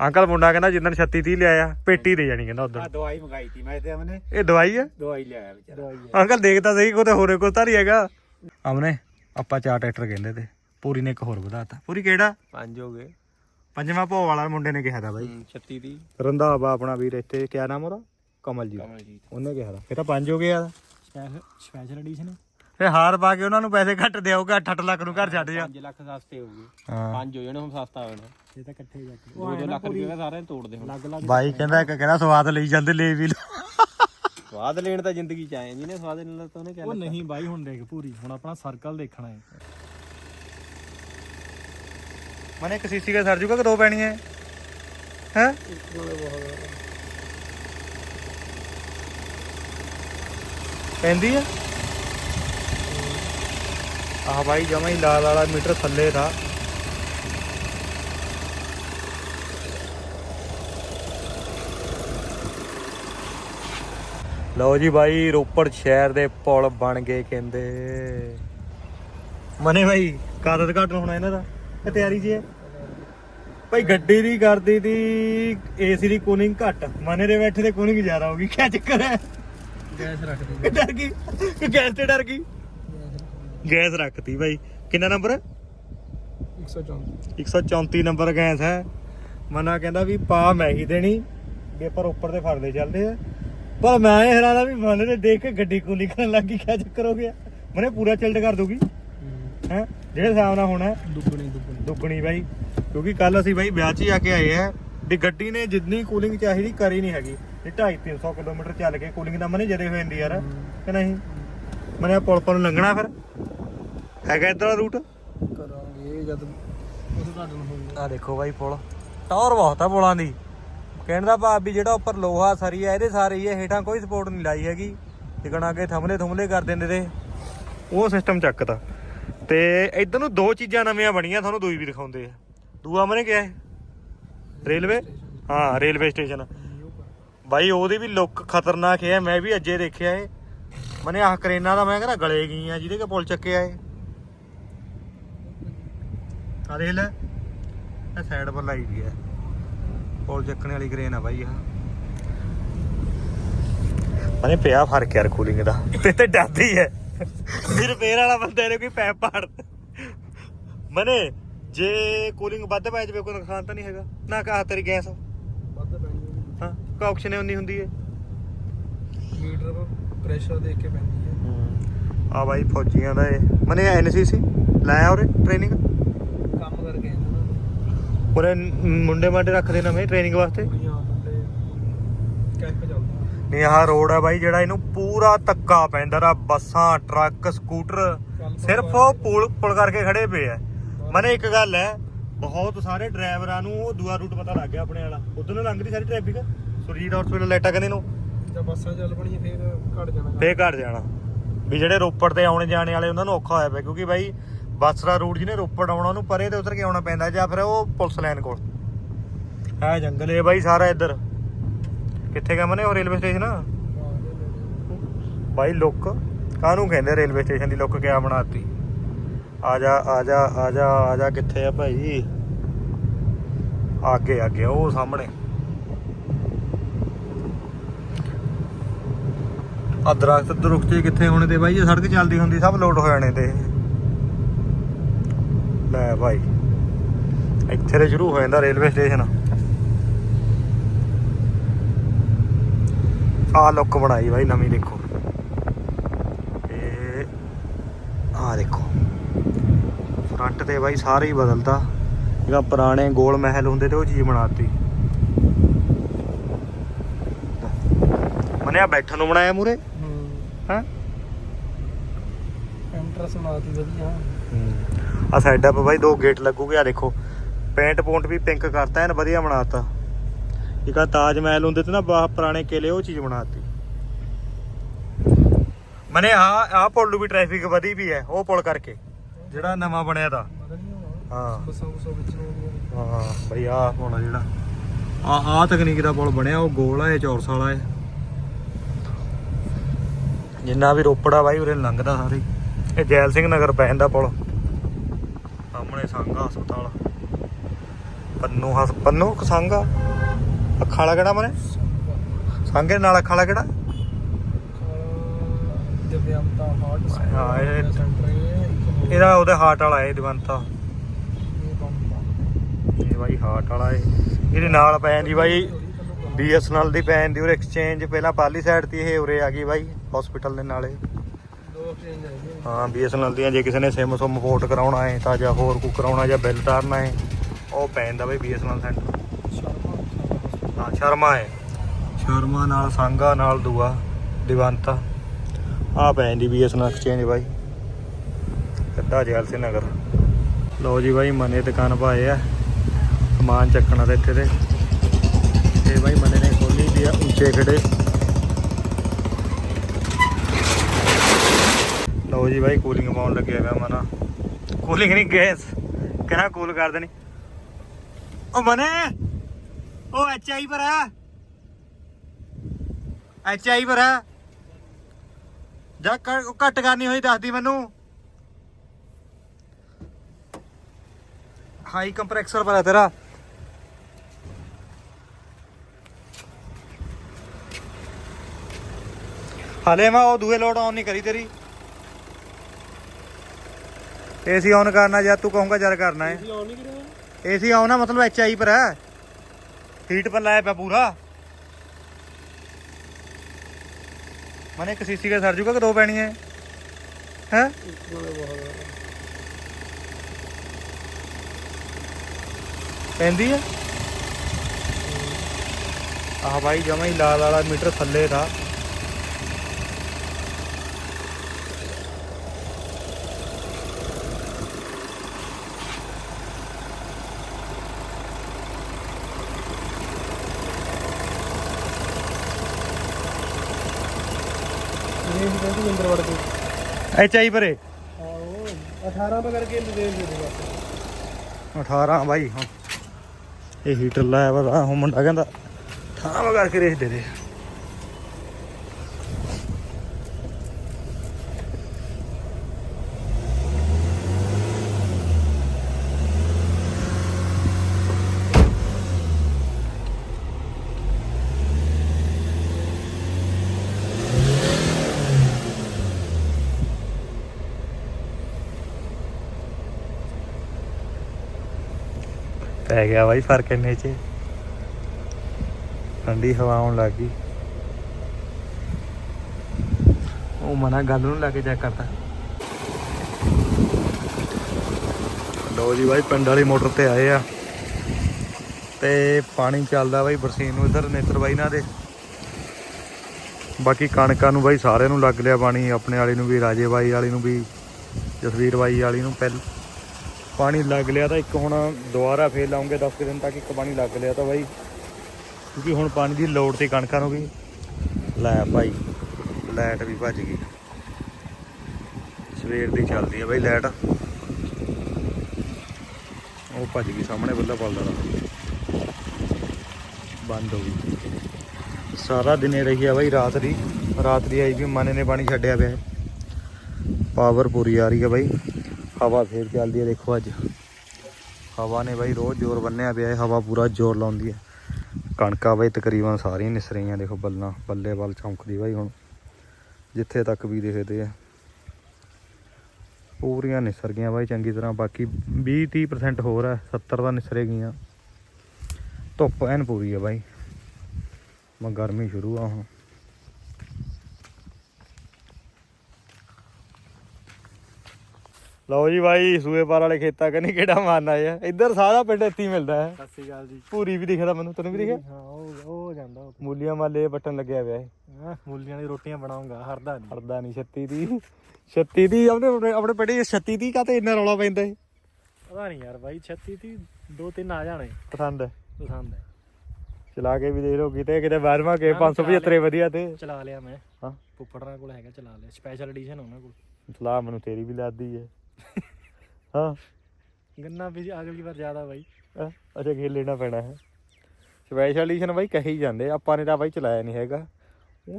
Uncle ਮੁੰਡਾ ਕਹਿੰਦਾ ਜਿੱਦਣ 36 30 ਲਿਆਇਆ ਪੇਟੀ ਦੇ ਜਾਣੀ ਕਹਿੰਦਾ ਉਦੋਂ ਆ ਦਵਾਈ ਮੰਗਾਈ ਤੀ ਮੈਂ ਤੇ ਅਮਨੇ। ਇਹ ਦਵਾਈ ਹੈ ਦਵਾਈ ਲਿਆਇਆ ਵਿਚਾਰਾ। ਅੰਕਲ ਦੇਖਦਾ ਸਹੀ ਕੋਤੇ ਹੋਰੇ ਕੋਲ ਤਾਂ ਨਹੀਂ ਹੈਗਾ। ਅਮਨੇ ਆਪਾਂ ਚਾਰ ਟਰੈਕਟਰ ਕਹਿੰਦੇ ਤੇ ਪੂਰੀ ਨੇ ਇੱਕ ਹੋਰ ਵਧਾਤਾ ਪੂਰੀ ਕਿਹੜਾ? ਪੰਜ ਹੋ ਗਏ। ਪੰਜਵਾਂ ਭੋ ਵਾਲਾ ਮੁੰਡੇ ਨੇ ਕਿਹਾ ਦਾ ਬਾਈ। 36 ਦੀ ਰੰਧਾਵਾ ਆਪਣਾ ਵੀਰ ਇੱਥੇ ਕਿਆ ਨਾਮ ਉਹਦਾ? ਕਮਲਜੀਤ। ਕਮਲਜੀਤ। ਉਹਨੇ ਕਿਹਾ ਦਾ ਇਹ ਤਾਂ ਪੰਜ ਹੋ ਗਏ ਆ। ਸਪੈਸ਼ਲ ਐਡੀਸ਼ਨ ਫੇ ਹਾਰ ਪਾ ਕੇ ਉਹਨਾਂ ਨੂੰ ਪੈਸੇ ਘੱਟ ਦਿਆਊਗਾ 8 ਲੱਖ ਨੂੰ ਘਰ ਛੱਡ ਜਾ। 5 ਲੱਖ ਸਸਤੇ ਹੋ ਗਏ ਹਾਂ। ਪੰਜ ਹੋ ਜਾਣੇ ਹੁਣ ਸਸਤਾ ਹੋਣਾ। ਇਹ ਤਾਂ ਇਕੱਠੇ ਜਾ ਕੇ। 2 ਲੱਖ ਰੁਪਏ ਦਾ ਸਾਰਿਆਂ ਤੋੜਦੇ ਹੁਣ। ਲੱਗ ਲੱਗ ਬਾਈ ਕਹਿੰਦਾ ਇੱਕ ਕਹਿੰਦਾ ਸਵਾਦ ਲਈ ਜਾਂਦੇ ਲੈ ਵੀ ਲਓ। ਸਵਾਦ ਲੈਣ ਤਾਂ ਜ਼ਿੰਦਗੀ ਚ ਆਏ ਜਿਹਨੇ ਸਵਾਦ ਲੈਣ ਤਾਂ ਉਹਨੇ ਉਹ ਨਹੀਂ ਬਾਈ ਹੁਣ ਦੇਖ ਪੂਰੀ। ਹੁਣ ਆਪਣਾ ਸਰਕਲ ਦੇਖਣਾ ਹੈ। ਮਨੇ ਇੱਕ ਸੀਸੀ ਦਾ ਸਰ ਜੂਗਾ ਕਿ ਦੋ ਪੈਣੀਆਂ ਹੈ? ਪੈਂਦੀ ਆ? ਆਹ ਬਾਈ ਜਮਾ ਹੀ ਲਾਲ ਵਾਲਾ ਮੀਟਰ ਥੱਲੇ ਦਾ। ਲਓ ਜੀ ਬਾਈ ਰੋਪੜ ਸ਼ਹਿਰ ਦੇ ਪੁਲ ਬਣ ਗਏ ਕਹਿੰਦੇ। ਮਨੇ ਬਾਈ ਕਾਦਤ ਘਟਣ ਹੋਣਾ ਇਹਨਾਂ ਦਾ ਇਹ ਤਿਆਰੀ 'ਚ ਹੈ। ਭਾਈ ਗੱਡੀ ਦੀ ਕਰਦੀ ਤੀ ਏਸੀ ਦੀ ਕੂਲਿੰਗ ਘੱਟ। ਮਨੇ ਦੇ ਬੈਠੇ ਤੇ ਕੂਲਿੰਗ ਜ਼ਿਆਦਾ ਹੋ ਗਈ ਕੀ ਚੱਕਰ ਹੈ? ਗੈਸ ਰੱਖ ਦੇ ਡਰ ਗਈ ਕਿ ਗੈਸ ਤੇ ਡਰ ਗਈ। ਗੈਸ ਰੱਖਤੀ ਭਾਈ ਕਿੰਨਾ ਨੰਬਰ? 134 134 ਨੰਬਰ ਗੈਸ ਹੈ। ਮਨਾ ਕਹਿੰਦਾ ਵੀ ਪਾ ਮੈਂ ਹੀ ਦੇਣੀ। ਵੀ ਆਪਾਂ ਉੱਪਰ ਤੇ ਫੜਦੇ ਚੱਲਦੇ ਆ। ਪਰ ਮੈਂ ਇਹ ਹੈਰਾਨ ਵੀ ਮਨੇ ਨੇ ਦੇਖ ਕੇ ਗੱਡੀ ਕੂਲਿੰਗ ਕਰਨ ਲੱਗੀ ਕੀ ਚੱਕਰ ਹੋ ਗਿਆ? ਮਨੇ ਪੂਰਾ ਚਿਲਡ ਕਰ ਦੂਗੀ ਹੈ। ਜਿਹੜੇ ਹਿਸਾਬ ਨਾਲ ਹੋਣਾ ਦੁੱਗਣੀ ਦੁੱਗਣੀ। ਦੁੱਗਣੀ ਬਾਈ। ਕਿਉਂਕਿ ਕੱਲ ਅਸੀਂ ਬਾਈ ਵਿਆਹ 'ਚ ਹੀ ਆ ਕੇ ਆਏ ਆ। ਵੀ ਗੱਡੀ ਨੇ ਜਿੰਨੀ ਕੂਲਿੰਗ ਚਾਹੀਦੀ ਕਰੀ ਨਹੀਂ ਹੈਗੀ। ਇਹ 2.5 300 ਕਿਲੋਮੀਟਰ ਚੱਲ ਕੇ ਕੂਲਿੰਗ ਦਾ ਮਨੇ ਜਦੇ ਹੋ ਜਾਂਦੀ ਯਾਰ। ਕਿ ਨਹੀਂ? ਮਨੇ ਪੁਲ ਪੁਲ ਲੰਘਣਾ ਫਿਰ? ਹੈਗਾ ਇਧਰ ਦਾ ਰੂਟ ਕਰਾਂਗੇ ਜਦ ਉਦਘਾਟਨ ਹੋਊਗਾ ਆ ਦੇਖੋ ਬਾਈ ਪੁਲ। ਟੌਰ ਬਹੁਤ ਆ ਪੁਲਾਂ ਦੀ। ਕਹਿਣ ਦਾ ਭਾਵ ਵੀ ਜਿਹੜਾ ਉੱਪਰ ਲੋਹਾ ਸਰੀ ਆ ਇਹਦੇ ਸਾਰੇ ਹੀ ਆ ਹੇਠਾਂ ਕੋਈ ਸਪੋਰਟ ਨਹੀਂ ਲਾਈ ਹੈਗੀ। ਜਿਕਣਾ ਕੇ ਥਮਲੇ ਥਮਲੇ ਕਰ ਦਿੰਦੇ ਤੇ। ਉਹ ਸਿਸਟਮ ਚੱਕਤਾ ਤੇ। ਇਧਰ ਨੂੰ ਦੋ ਚੀਜ਼ਾਂ ਨਵੀਆਂ ਬਣੀਆਂ ਤੁਹਾਨੂੰ ਦੂਈ ਵੀ ਦਿਖਾਉਂਦੇ ਆ। ਦੂਆ ਮਨੇ ਕਿਹਾ ਹੈ? ਰੇਲਵੇ? ਹਾਂ ਰੇਲਵੇ ਸਟੇਸ਼ਨ। ਬਾਈ ਉਹਦੀ ਵੀ ਲੁੱਕ ਖਤਰਨਾਕ ਹੈ ਮੈਂ ਵੀ ਅੱਜੇ ਦੇਖਿਆ ਏ ਮਨੇ ਆਹ ਕਰੇਨਾਂ ਦਾ ਮੈਂ ਕਹਿੰਦਾ ਗਲੇ ਗਈਆਂ ਜਿਹਦੇ ਕੇ ਪੁਲ ਚੱਕਿਆ ਏ। ਆ ਦੇਖ ਲੈ ਇਹ ਸਾਈਡ ਪਰ ਲਾਈ ਗਈ ਹੈ ਪੁਲ ਚੱਕਣ ਵਾਲੀ ਕਰੇਨ ਆ ਬਾਈ ਆਹ। ਮਨੇ ਪਿਆ ਫ਼ਰਕ ਯਾਰ ਕੂਲਿੰਗ ਦਾ। ਤੇ ਤੇ ਡਰਦੀ ਹੈ ਵੀ ਰਿਪੇਅਰ ਵਾਲਾ ਬੰਦੇ ਨੇ ਕੋਈ ਪੈਪ ਪਾੜ ਮਨੇ ਜੇ ਕੂਲਿੰਗ ਵੱਧ ਪੈ ਜਾਵੇ ਕੋਈ ਨੁਕਸਾਨ ਤਾਂ ਨਹੀਂ ਹੈਗਾ। ਨਾ ਕਹਾ ਤੇਰੀ ਗੈਸ ਵੱਧ ਪੈਣੀ ਹਾਂ ਕੋਈ ਆਪਸ਼ਨ ਉਨੀ ਹੁੰਦੀ ਹੈ ਮੀਟਰ ਪ੍ਰੈਸ਼ਰ ਦੇਖ ਕੇ ਪੈਂਦੀ ਹੈ। ਆ ਬਾਈ ਫੌਜੀਆਂ ਦਾ ਇਹ। ਮਨੇ ਐਨਸੀਸੀ ਲਾਇਆ ਉਰੇ ਟ੍ਰੇਨਿੰਗ ਕੰਮ ਕਰਕੇ ਇਹਨਾਂ ਨੂੰ ਉਰੇ ਮੁੰਡੇ ਮਾਡੇ ਰੱਖਦੇ ਨਵੇਂ ਟ੍ਰੇਨਿੰਗ ਵਾਸਤੇ? ਕੁੜੀਆਂ ਮੁੰਡੇ ਕੈਂਪ ਚੱਲਦਾ ਨਹੀਂ ਆਹ ਰੋਡ ਹੈ ਬਾਈ ਜਿਹੜਾ ਇਹਨੂੰ ਪੂਰਾ ਤੱਕਾ ਪੈਂਦਾ ਰਾ। ਬੱਸਾਂ ਟਰੱਕ ਸਕੂਟਰ। ਸਿਰਫ ਉਹ ਪੁਲ ਪੁਲ ਕਰਕੇ ਖੜੇ ਪਏ ਆ। ਮਨੇ ਇੱਕ ਗੱਲ ਹੈ ਬਹੁਤ ਸਾਰੇ ਡਰਾਈਵਰਾਂ ਨੂੰ ਉਹ ਦੂਆ ਰੂਟ ਪਤਾ ਲੱਗ ਗਿਆ ਆਪਣੇ ਵਾਲਾ। ਉਧਰ ਨੂੰ ਲੰਘਦੀ ਸਾਰੀ ਟ੍ਰੈਫਿਕ ਸੁਰਜੀਤ ਹਸਪੀਟਲ ਲਾਈਟਾਂ ਕਹਿੰਦੇ ਨੂੰ ਜਦ ਬੱਸਾਂ ਚੱਲ ਪਣੀਆਂ ਫੇਰ ਘਟ ਜਾਣਾ। ਫੇਰ ਘਰ ਜਾਣਾ। ਵੀ ਜਿਹੜੇ ਰੋਪੜ ਤੇ ਆਉਣੇ ਜਾਣੇ ਵਾਲੇ, ਉਹਨਾਂ ਨੂੰ ਔਖਾ ਹੋਇਆ ਪਿਆ, ਕਿਉਂਕਿ ਬਾਈ ਬੱਸ ਦਾ ਰੂਟ ਜਿਹਨੇ ਰੋਪੜ ਆਉਣਾ, ਉਹਨੂੰ ਪਰੇ ਤੇ ਉਤਰ ਕੇ ਆਉਣਾ ਪੈਂਦਾ, ਜਾਂ ਫਿਰ ਉਹ ਪੁਲਿਸ ਲਾਈਨ ਕੋਲ। ਹੈ ਜੰਗਲ ਇਹ ਬਾਈ ਸਾਰਾ ਇੱਧਰ। ਕਿੱਥੇ ਗਿਆ ਮਨੇ ਉਹ ਰੇਲਵੇ ਸਟੇਸ਼ਨ? ਬਾਈ ਲੁੱਕ। ਕਾਹਨੂੰ ਕਹਿੰਦੇ ਰੇਲਵੇ ਸਟੇਸ਼ਨ ਦੀ ਲੁੱਕ ਕਿਆ ਬਣਾਤੀ? ਆ ਜਾ ਆ ਜਾ ਆ ਜਾ ਆ ਜਾ, ਕਿੱਥੇ ਆ ਭਾਈ? ਅੱਗੇ ਅੱਗੇ, ਉਹ ਸਾਹਮਣੇ। ਆ ਦਰਖਤ ਦਰੁਖਤੇ ਕਿੱਥੇ ਹੋਣੇ ਤੇ ਬਾਈ ਜੇ ਸੜਕ ਚੱਲਦੀ ਹੁੰਦੀ, ਸਭ ਲੋਡ ਹੋ ਜਾਣੇ ਤੇ। ਲੈ ਭਾਈ ਇੱਥੇ ਤੇ ਸ਼ੁਰੂ ਹੋ ਜਾਂਦਾ ਰੇਲਵੇ ਸਟੇਸ਼ਨ। ਆ ਲੁੱਕ ਬਣਾਈ ਬਾਈ, ਨਵੀਂ ਦੇਖੋ। ਇਹ ਆ ਦੇਖੋ। ਫਰੰਟ ਤੇ ਬਾਈ ਸਾਰੇ ਹੀ ਬਦਲਤਾ। ਜਿਹੜਾ ਪੁਰਾਣੇ ਗੋਲ ਮਹਿਲ ਹੁੰਦੇ ਤੇ ਉਹ ਚੀਜ਼ ਬਣਾਤੀ। ਮਨੇ ਆ ਬੈਠਣ ਨੂੰ ਬਣਾਇਆ ਮੂਰੇ ਹੂੰ। ਹਾਂ ਐਂਟਰਸ ਬਣਾਤੀ ਵਧੀਆ। ਆ ਸਾਈਡਾਂ 'ਤੇ ਬਾਈ ਦੋ ਗੇਟ ਲੱਗੂਗੇ ਆ ਦੇਖੋ। ਪੇਂਟ ਪੌਂਟ ਵੀ ਪਿੰਕ ਕਰਤਾ ਐਨ ਵਧੀਆ ਬਣਾਤਾ। ਇੱਕ ਆ ਤਾਜ ਮਹਿਲ ਹੁੰਦੇ ਤੇ ਨਾ ਬਾਹ ਪੁਰਾਣੇ ਕਿਲੇ ਉਹ ਚੀਜ਼ ਬਣਾਤੀ। ਮਨੇ ਆ ਆ ਪੁੱਲ ਵੀ ਟ੍ਰੈਫਿਕ ਵਧੀ ਵੀ ਹੈ ਉਹ ਪੁਲ ਕਰਕੇ ਜਿਹੜਾ ਨਵਾਂ ਬਣਿਆ ਦਾ। ਹਾਂ। ਹਾਂ ਬਈ ਆ ਹੋਣਾ ਜਿਹੜਾ ਆ ਆ ਤਕਨੀਕ ਦਾ ਪੁਲ ਬਣਿਆ ਉਹ ਗੋਲ ਆ ਇਹ ਚੌਰਸ ਵਾਲਾ ਹੈ। ਜਿੰਨਾ ਵੀ ਰੋਪੜਾ ਬਾਈ ਉਰੇ ਲੰਘਦਾ ਸਾਰੇ। ਇਹ ਜੈਲ ਸਿੰਘ ਨਗਰ ਪੈ ਜਾਂਦਾ ਪੁਲ। ਸਾਹਮਣੇ ਸੰਘਾ ਹਸਪਤਾਲ। ਪੰਨੂ ਹਸ ਪੰਨੂ ਕਸੰਗਾ ਅੱਖਾਂ ਵਾਲਾ ਕਿਹੜਾ ਮਨੇ ਸੰਗੇ ਨਾਲ ਅੱਖਾਂ ਵਾਲਾ ਕਿਹੜਾ? ਦਿਵਿਆਂਤਾ ਹਾਰਟ ਹਾਂ, ਇਹ- ਇਹਦਾ ਉਹਦੇ ਹਾਰਟ ਵਾਲਾ ਹੈ ਦਿਵੰਤਾ ਇਹ ਬੰਦਾ ਇਹ ਬਾਈ ਹਾਰਟ ਵਾਲਾ ਹੈ। ਇਹਦੇ ਨਾਲ ਪੈ ਜਾਂਦੀ ਬਾਈ ਬੀਐਸਐਨਐਲ ਦੀ ਪੈ ਜਾਂਦੀ ਉਹ ਐਕਸਚੇਂਜ ਪਹਿਲਾਂ ਪਾਲੀ ਸਾਈਡ ਤੇ ਇਹ ਉਰੇ ਆ ਗਈ ਬਾਈ। ਹਸਪੀਟਲ ਦੇ ਨਾਲੇ। ਦੋ ਚੇਂਜ ਹੈਗੇ ਹਾਂ ਬੀਐਸਐਨਐਲ ਦੀਆਂ ਜੇ ਕਿਸੇ ਨੇ ਸਿਮ ਸੁਮ ਪੋਰਟ ਕਰਾਉਣਾ ਹੈ ਤਾਂ ਜਾਂ ਹੋਰ ਕੋ ਕਰਾਉਣਾ ਜਾਂ ਬਿੱਲ ਤਾਰਨਾ ਹੈ ਉਹ ਪੈ ਜਾਂਦਾ ਬਾਈ ਬੀਐਸਐਨਐਲ ਸੈਂਟਰ ਹਾਂ ਸ਼ਰਮਾ ਹੈ। ਸ਼ਰਮਾ ਨਾਲ ਸੰਗਾ ਨਾਲ ਦੂਆ ਦਿਵੰਤਾ। ਆ ਪੈ ਜਾਂਦੀ ਬੀਐਸਐਨਐਲ ਐਕਸਚੇਂਜ ਬਾਈ। ਕੱਦਾ ਜੈਲ ਸੇ ਨਗਰ। ਲਓ ਜੀ ਬਾਈ ਮਨੇ ਦੁਕਾਨ ਪਾਏ ਆ। ਸਮਾਨ ਚੱਕਣਾ ਤੇ ਇੱਥੇ ਤੇ। ਤੇ ਬਾਈ ਮਨੇ ਨੇ ਖੋਲੀ ਦੀ ਆ ਉੱਚੇ ਖੜੇ। ਲਓ ਜੀ ਬਾਈ ਕੂਲਿੰਗ ਪਾਉਣ ਲੱਗਿਆ ਹੋਇਆ ਮਨਾ। ਕੂਲਿੰਗ ਨਹੀਂ ਗੈਸ ਕਹਿੰਦਾ ਕੂਲ ਕਰ ਦੇਣੀ। ਉਹ ਮਨੇ, ਉਹ ਐਚ ਆਈ ਪਰ ਆ। ਐਚ ਆਈ ਪਰ ਆ। ਜਾ ਕ- ਉਹ ਘੱਟ ਕਰਨੀ ਹੋਈ ਦੱਸਦੀ ਮੈਨੂੰ। ਹਾਈ ਕੰਪਰੈਸਰ ਪਰ ਆ ਤੇਰਾ। ਹਾਲੇ ਮੈਂ ਉਹ ਦੂਏ ਲੋਡ ਆਨ ਨਹੀਂ ਕਰੀ ਤੇਰੀ। ਏਸੀ ਆਨ ਕਰਨਾ ਜਾਂ ਤੂੰ ਕਹੂੰਗਾ ਜਦ ਕਰਨਾ ਹੈ। ਆਨ ਨਹੀਂ ਕਰਿਆ ਏਸੀ ਆਉਣਾ ਮਤਲਬ ਐਚ ਆਈ ਪਰ ਹੈ। ਹੀਟ ਪਰ ਲਾਇਆ ਪਿਆ ਪੂਰਾ। ਮਨੇ ਇੱਕ ਸੀਸੀ ਕੇ ਸਰ ਜੂਗਾ ਕਿ ਦੋ ਪੈਣੀਆਂ ਹੈ? ਹੈ? ਨਾਲੇ ਬਹੁਤ ਪੈਂਦੀ ਹੈ? ਆਹ ਭਾਈ ਜਮਾ ਹੀ ਲਾਲ ਵਾਲਾ ਮੀਟਰ ਥੱਲੇ ਥਾ ਇਹ ਵੀ ਅੰਦਰ ਵੜ ਕੇ ਐਚ ਆਈ ਪਰੇ? ਆਹੋ 18 ਪਾ ਕਰਕੇ ਦੇ ਦੇ ਦੇ ਬਸ। 18 ਭਾਈ ਹੁਣ। ਇਹ ਹੀਟਰ ਲਾਇਆ ਵਾ ਹੁਣ ਮੁੰਡਾ ਕਹਿੰਦਾ 18 ਕਰਕੇ ਰੇਸ ਦੇ ਦੇ। ਗਿਆ ਬਾਈ ਫ਼ਰਕ ਇੰਨੇ ਚ। ਠੰਡੀ ਹਵਾ ਆਉਣ ਲੱਗ ਗਈ। ਉਹ ਮਨਾ ਗੱਲ ਨੂੰ ਲਾ ਕੇ ਚੈੱਕ ਕਰਦਾ ਲੋ ਜੀ ਬਾਈ, ਪਿੰਡ ਵਾਲੀ ਮੋਟਰ ਤੇ ਆਏ ਆ। ਤੇ ਪਾਣੀ ਚੱਲਦਾ ਬਾਈ ਬਰਸੀਨ ਨੂੰ ਇਧਰ, ਨੇਤਰ ਬਾਈ ਨਾਲ ਦੇ। ਬਾਕੀ ਕਣਕਾਂ ਨੂੰ ਬਾਈ ਸਾਰਿਆਂ ਨੂੰ ਲੱਗ ਲਿਆ ਪਾਣੀ, ਆਪਣੇ ਵਾਲੀ ਨੂੰ ਵੀ, ਰਾਜੇ ਬਾਈ ਵਾਲੀ ਨੂੰ ਵੀ, ਜਸਵੀਰ ਬਾਈ ਵਾਲੀ ਨੂੰ ਪਹਿਲਾਂ ਪਾਣੀ ਲੱਗ ਲਿਆ ਤਾਂ ਇੱਕ ਹੁਣ ਦੁਬਾਰਾ ਫੇਰ ਲਾਉਂਗੇ 10 ਕੁ ਦਿਨ ਤੱਕ ਇੱਕ ਪਾਣੀ ਲੱਗ ਲਿਆ ਤਾਂ ਬਾਈ। ਕਿਉਂਕਿ ਹੁਣ ਪਾਣੀ ਦੀ ਲੋੜ ਤੇ ਕਣਕਾਂ ਨੂੰ ਵੀ। ਲੈ ਭਾਈ, ਲਾਈਟ ਵੀ ਭੱਜ ਗਈ। ਸਵੇਰ ਦੀ ਚੱਲਦੀ ਆ ਬਾਈ ਲਾਈਟ। ਉਹ ਭੱਜ ਗਈ ਸਾਹਮਣੇ ਬੱਲਾ ਪਲਦਾ ਦਾ। ਬੰਦ ਹੋ ਗਈ। ਸਾਰਾ ਦਿਨ ਇਹ ਰਹੀ ਆ ਬਾਈ ਰਾਤ ਦੀ। ਰਾਤ ਦੀ ਆਈ ਵੀ ਮਨ ਨੇ ਪਾਣੀ ਛੱਡਿਆ ਪਿਆ। ਪਾਵਰ ਪੂਰੀ ਆ ਰਹੀ ਆ ਬਾਈ। ਹਵਾ ਫੇਰ ਚੱਲਦੀ ਹੈ, ਦੇਖੋ ਅੱਜ। ਹਵਾ ਨੇ ਬਾਈ ਰੋਜ਼ ਜ਼ੋਰ ਬੰਨਿਆ ਪਿਆ ਹੈ, ਹਵਾ ਪੂਰਾ ਜ਼ੋਰ ਲਾਉਂਦੀ ਹੈ। ਕਣਕਾਂ ਬਾਈ ਤਕਰੀਬਨ ਸਾਰੀਆਂ ਨਿਸ ਰਹੀਆਂ, ਦੇਖੋ ਬੱਲਾਂ, ਬੱਲੇ ਵੱਲ ਚਮਕਦੀ ਬਾਈ ਹੁਣ। ਜਿੱਥੇ ਤੱਕ ਵੀ ਦੇਖਦੇ ਆ। ਪੂਰੀਆਂ ਨਿਸਰ ਗਈਆਂ ਬਾਈ ਚੰਗੀ ਤਰ੍ਹਾਂ, ਬਾਕੀ 20 30% ਹੋਰ ਹੈ 70 ਤਾਂ ਨਿਸਰੇ ਗਈਆਂ ਧੁੱਪ ਐਨ ਪੂਰੀ ਹੈ ਬਾਈ। ਮੈਂ ਗਰਮੀ ਸ਼ੁਰੂ ਆ ਹੁਣ। ਲਓ ਜੀ ਬਾਈ ਸੂਏ ਪਾਰ ਵਾਲੇ ਖੇਤਾਂ ਕਨੀ ਕਿਹੜਾ ਮਾਰਨਾ ਆ। ਇੱਧਰ ਸਾਰਾ ਪਿੰਡ ਇੱਥੇ ਹੀ ਮਿਲਦਾ ਹੈ। ਸਤਿ ਸ਼੍ਰੀ ਅਕਾਲ ਜੀ। ਪੂਰੀ ਵੀ ਦਿਖਦਾ ਮੈਨੂੰ ਤੈਨੂੰ ਵੀ ਦਿਖਿਆ? ਹਾਂ ਉਹ ਉਹ ਜਾਂਦਾ ਉਹ ਮੂਲੀਆਂ ਮਾਲੇ ਬਟਨ ਲੱਗਿਆ ਪਿਆ ਹੈ ਮੂਲੀਆਂ ਦੀ ਰੋਟੀਆਂ ਬਣਾਉਂਗਾ ਹਰਦਾ ਨਹੀਂ। ਹਰਦਾ ਨਹੀਂ 36 ਦੀ 36 ਦੀ ਆਪਣੇ ਆਪਣੇ ਪਿੰਡ 'ਚ 36 ਦੀ ਕਾਤੇ ਇੰਨਾ ਰੌਲਾ ਪੈਂਦਾ ਹੈ ਪਤਾ ਨਹੀਂ ਯਾਰ ਬਾਈ 36 ਤੀ ਦੋ ਤਿੰਨ ਆ ਜਾਣੇ। ਪਸੰਦ ਹੈ। ਪਸੰਦ ਹੈ। ਚਲਾ ਕੇ ਵੀ ਦੇਖ ਲਓ ਕਿਤੇ ਕਿਤੇ ਬਾਰਵਾਂ ਕੇ ਹਾਂ, 575 ਵਧੀਆ ਤੇ। ਚਲਾ ਲਿਆ ਮੈਂ। ਹਾਂ। ਪੁੱਪੜਾਂ ਕੋਲ ਹੈਗਾ ਚਲਾ ਲਿਆ। ਸਪੈਸ਼ਲ ਐਡੀਸ਼ਨ ਉਹਨਾਂ ਕੋਲ। ਸਲਾਹ ਮੈਨੂੰ ਤੇਰੀ ਵੀ ਲੱਗਦੀ ਹੈ ਹਾਂ। ਗੰਨਾ ਵੀ ਅਗਲੀ ਵਾਰ ਜ਼ਿਆਦਾ ਬਾਈ। ਅਹ, ਅੱਛਾ ਖੇਲ ਲੈਣਾ ਪੈਣਾ ਹੈ। ਸਪੈਸ਼ਲ ਐਡੀਸ਼ਨ ਬਾਈ ਕਹੀ ਜਾਂਦੇ ਆਪਾਂ ਨੇ ਤਾਂ ਬਾਈ ਚਲਾਇਆ ਨਹੀਂ ਹੈਗਾ।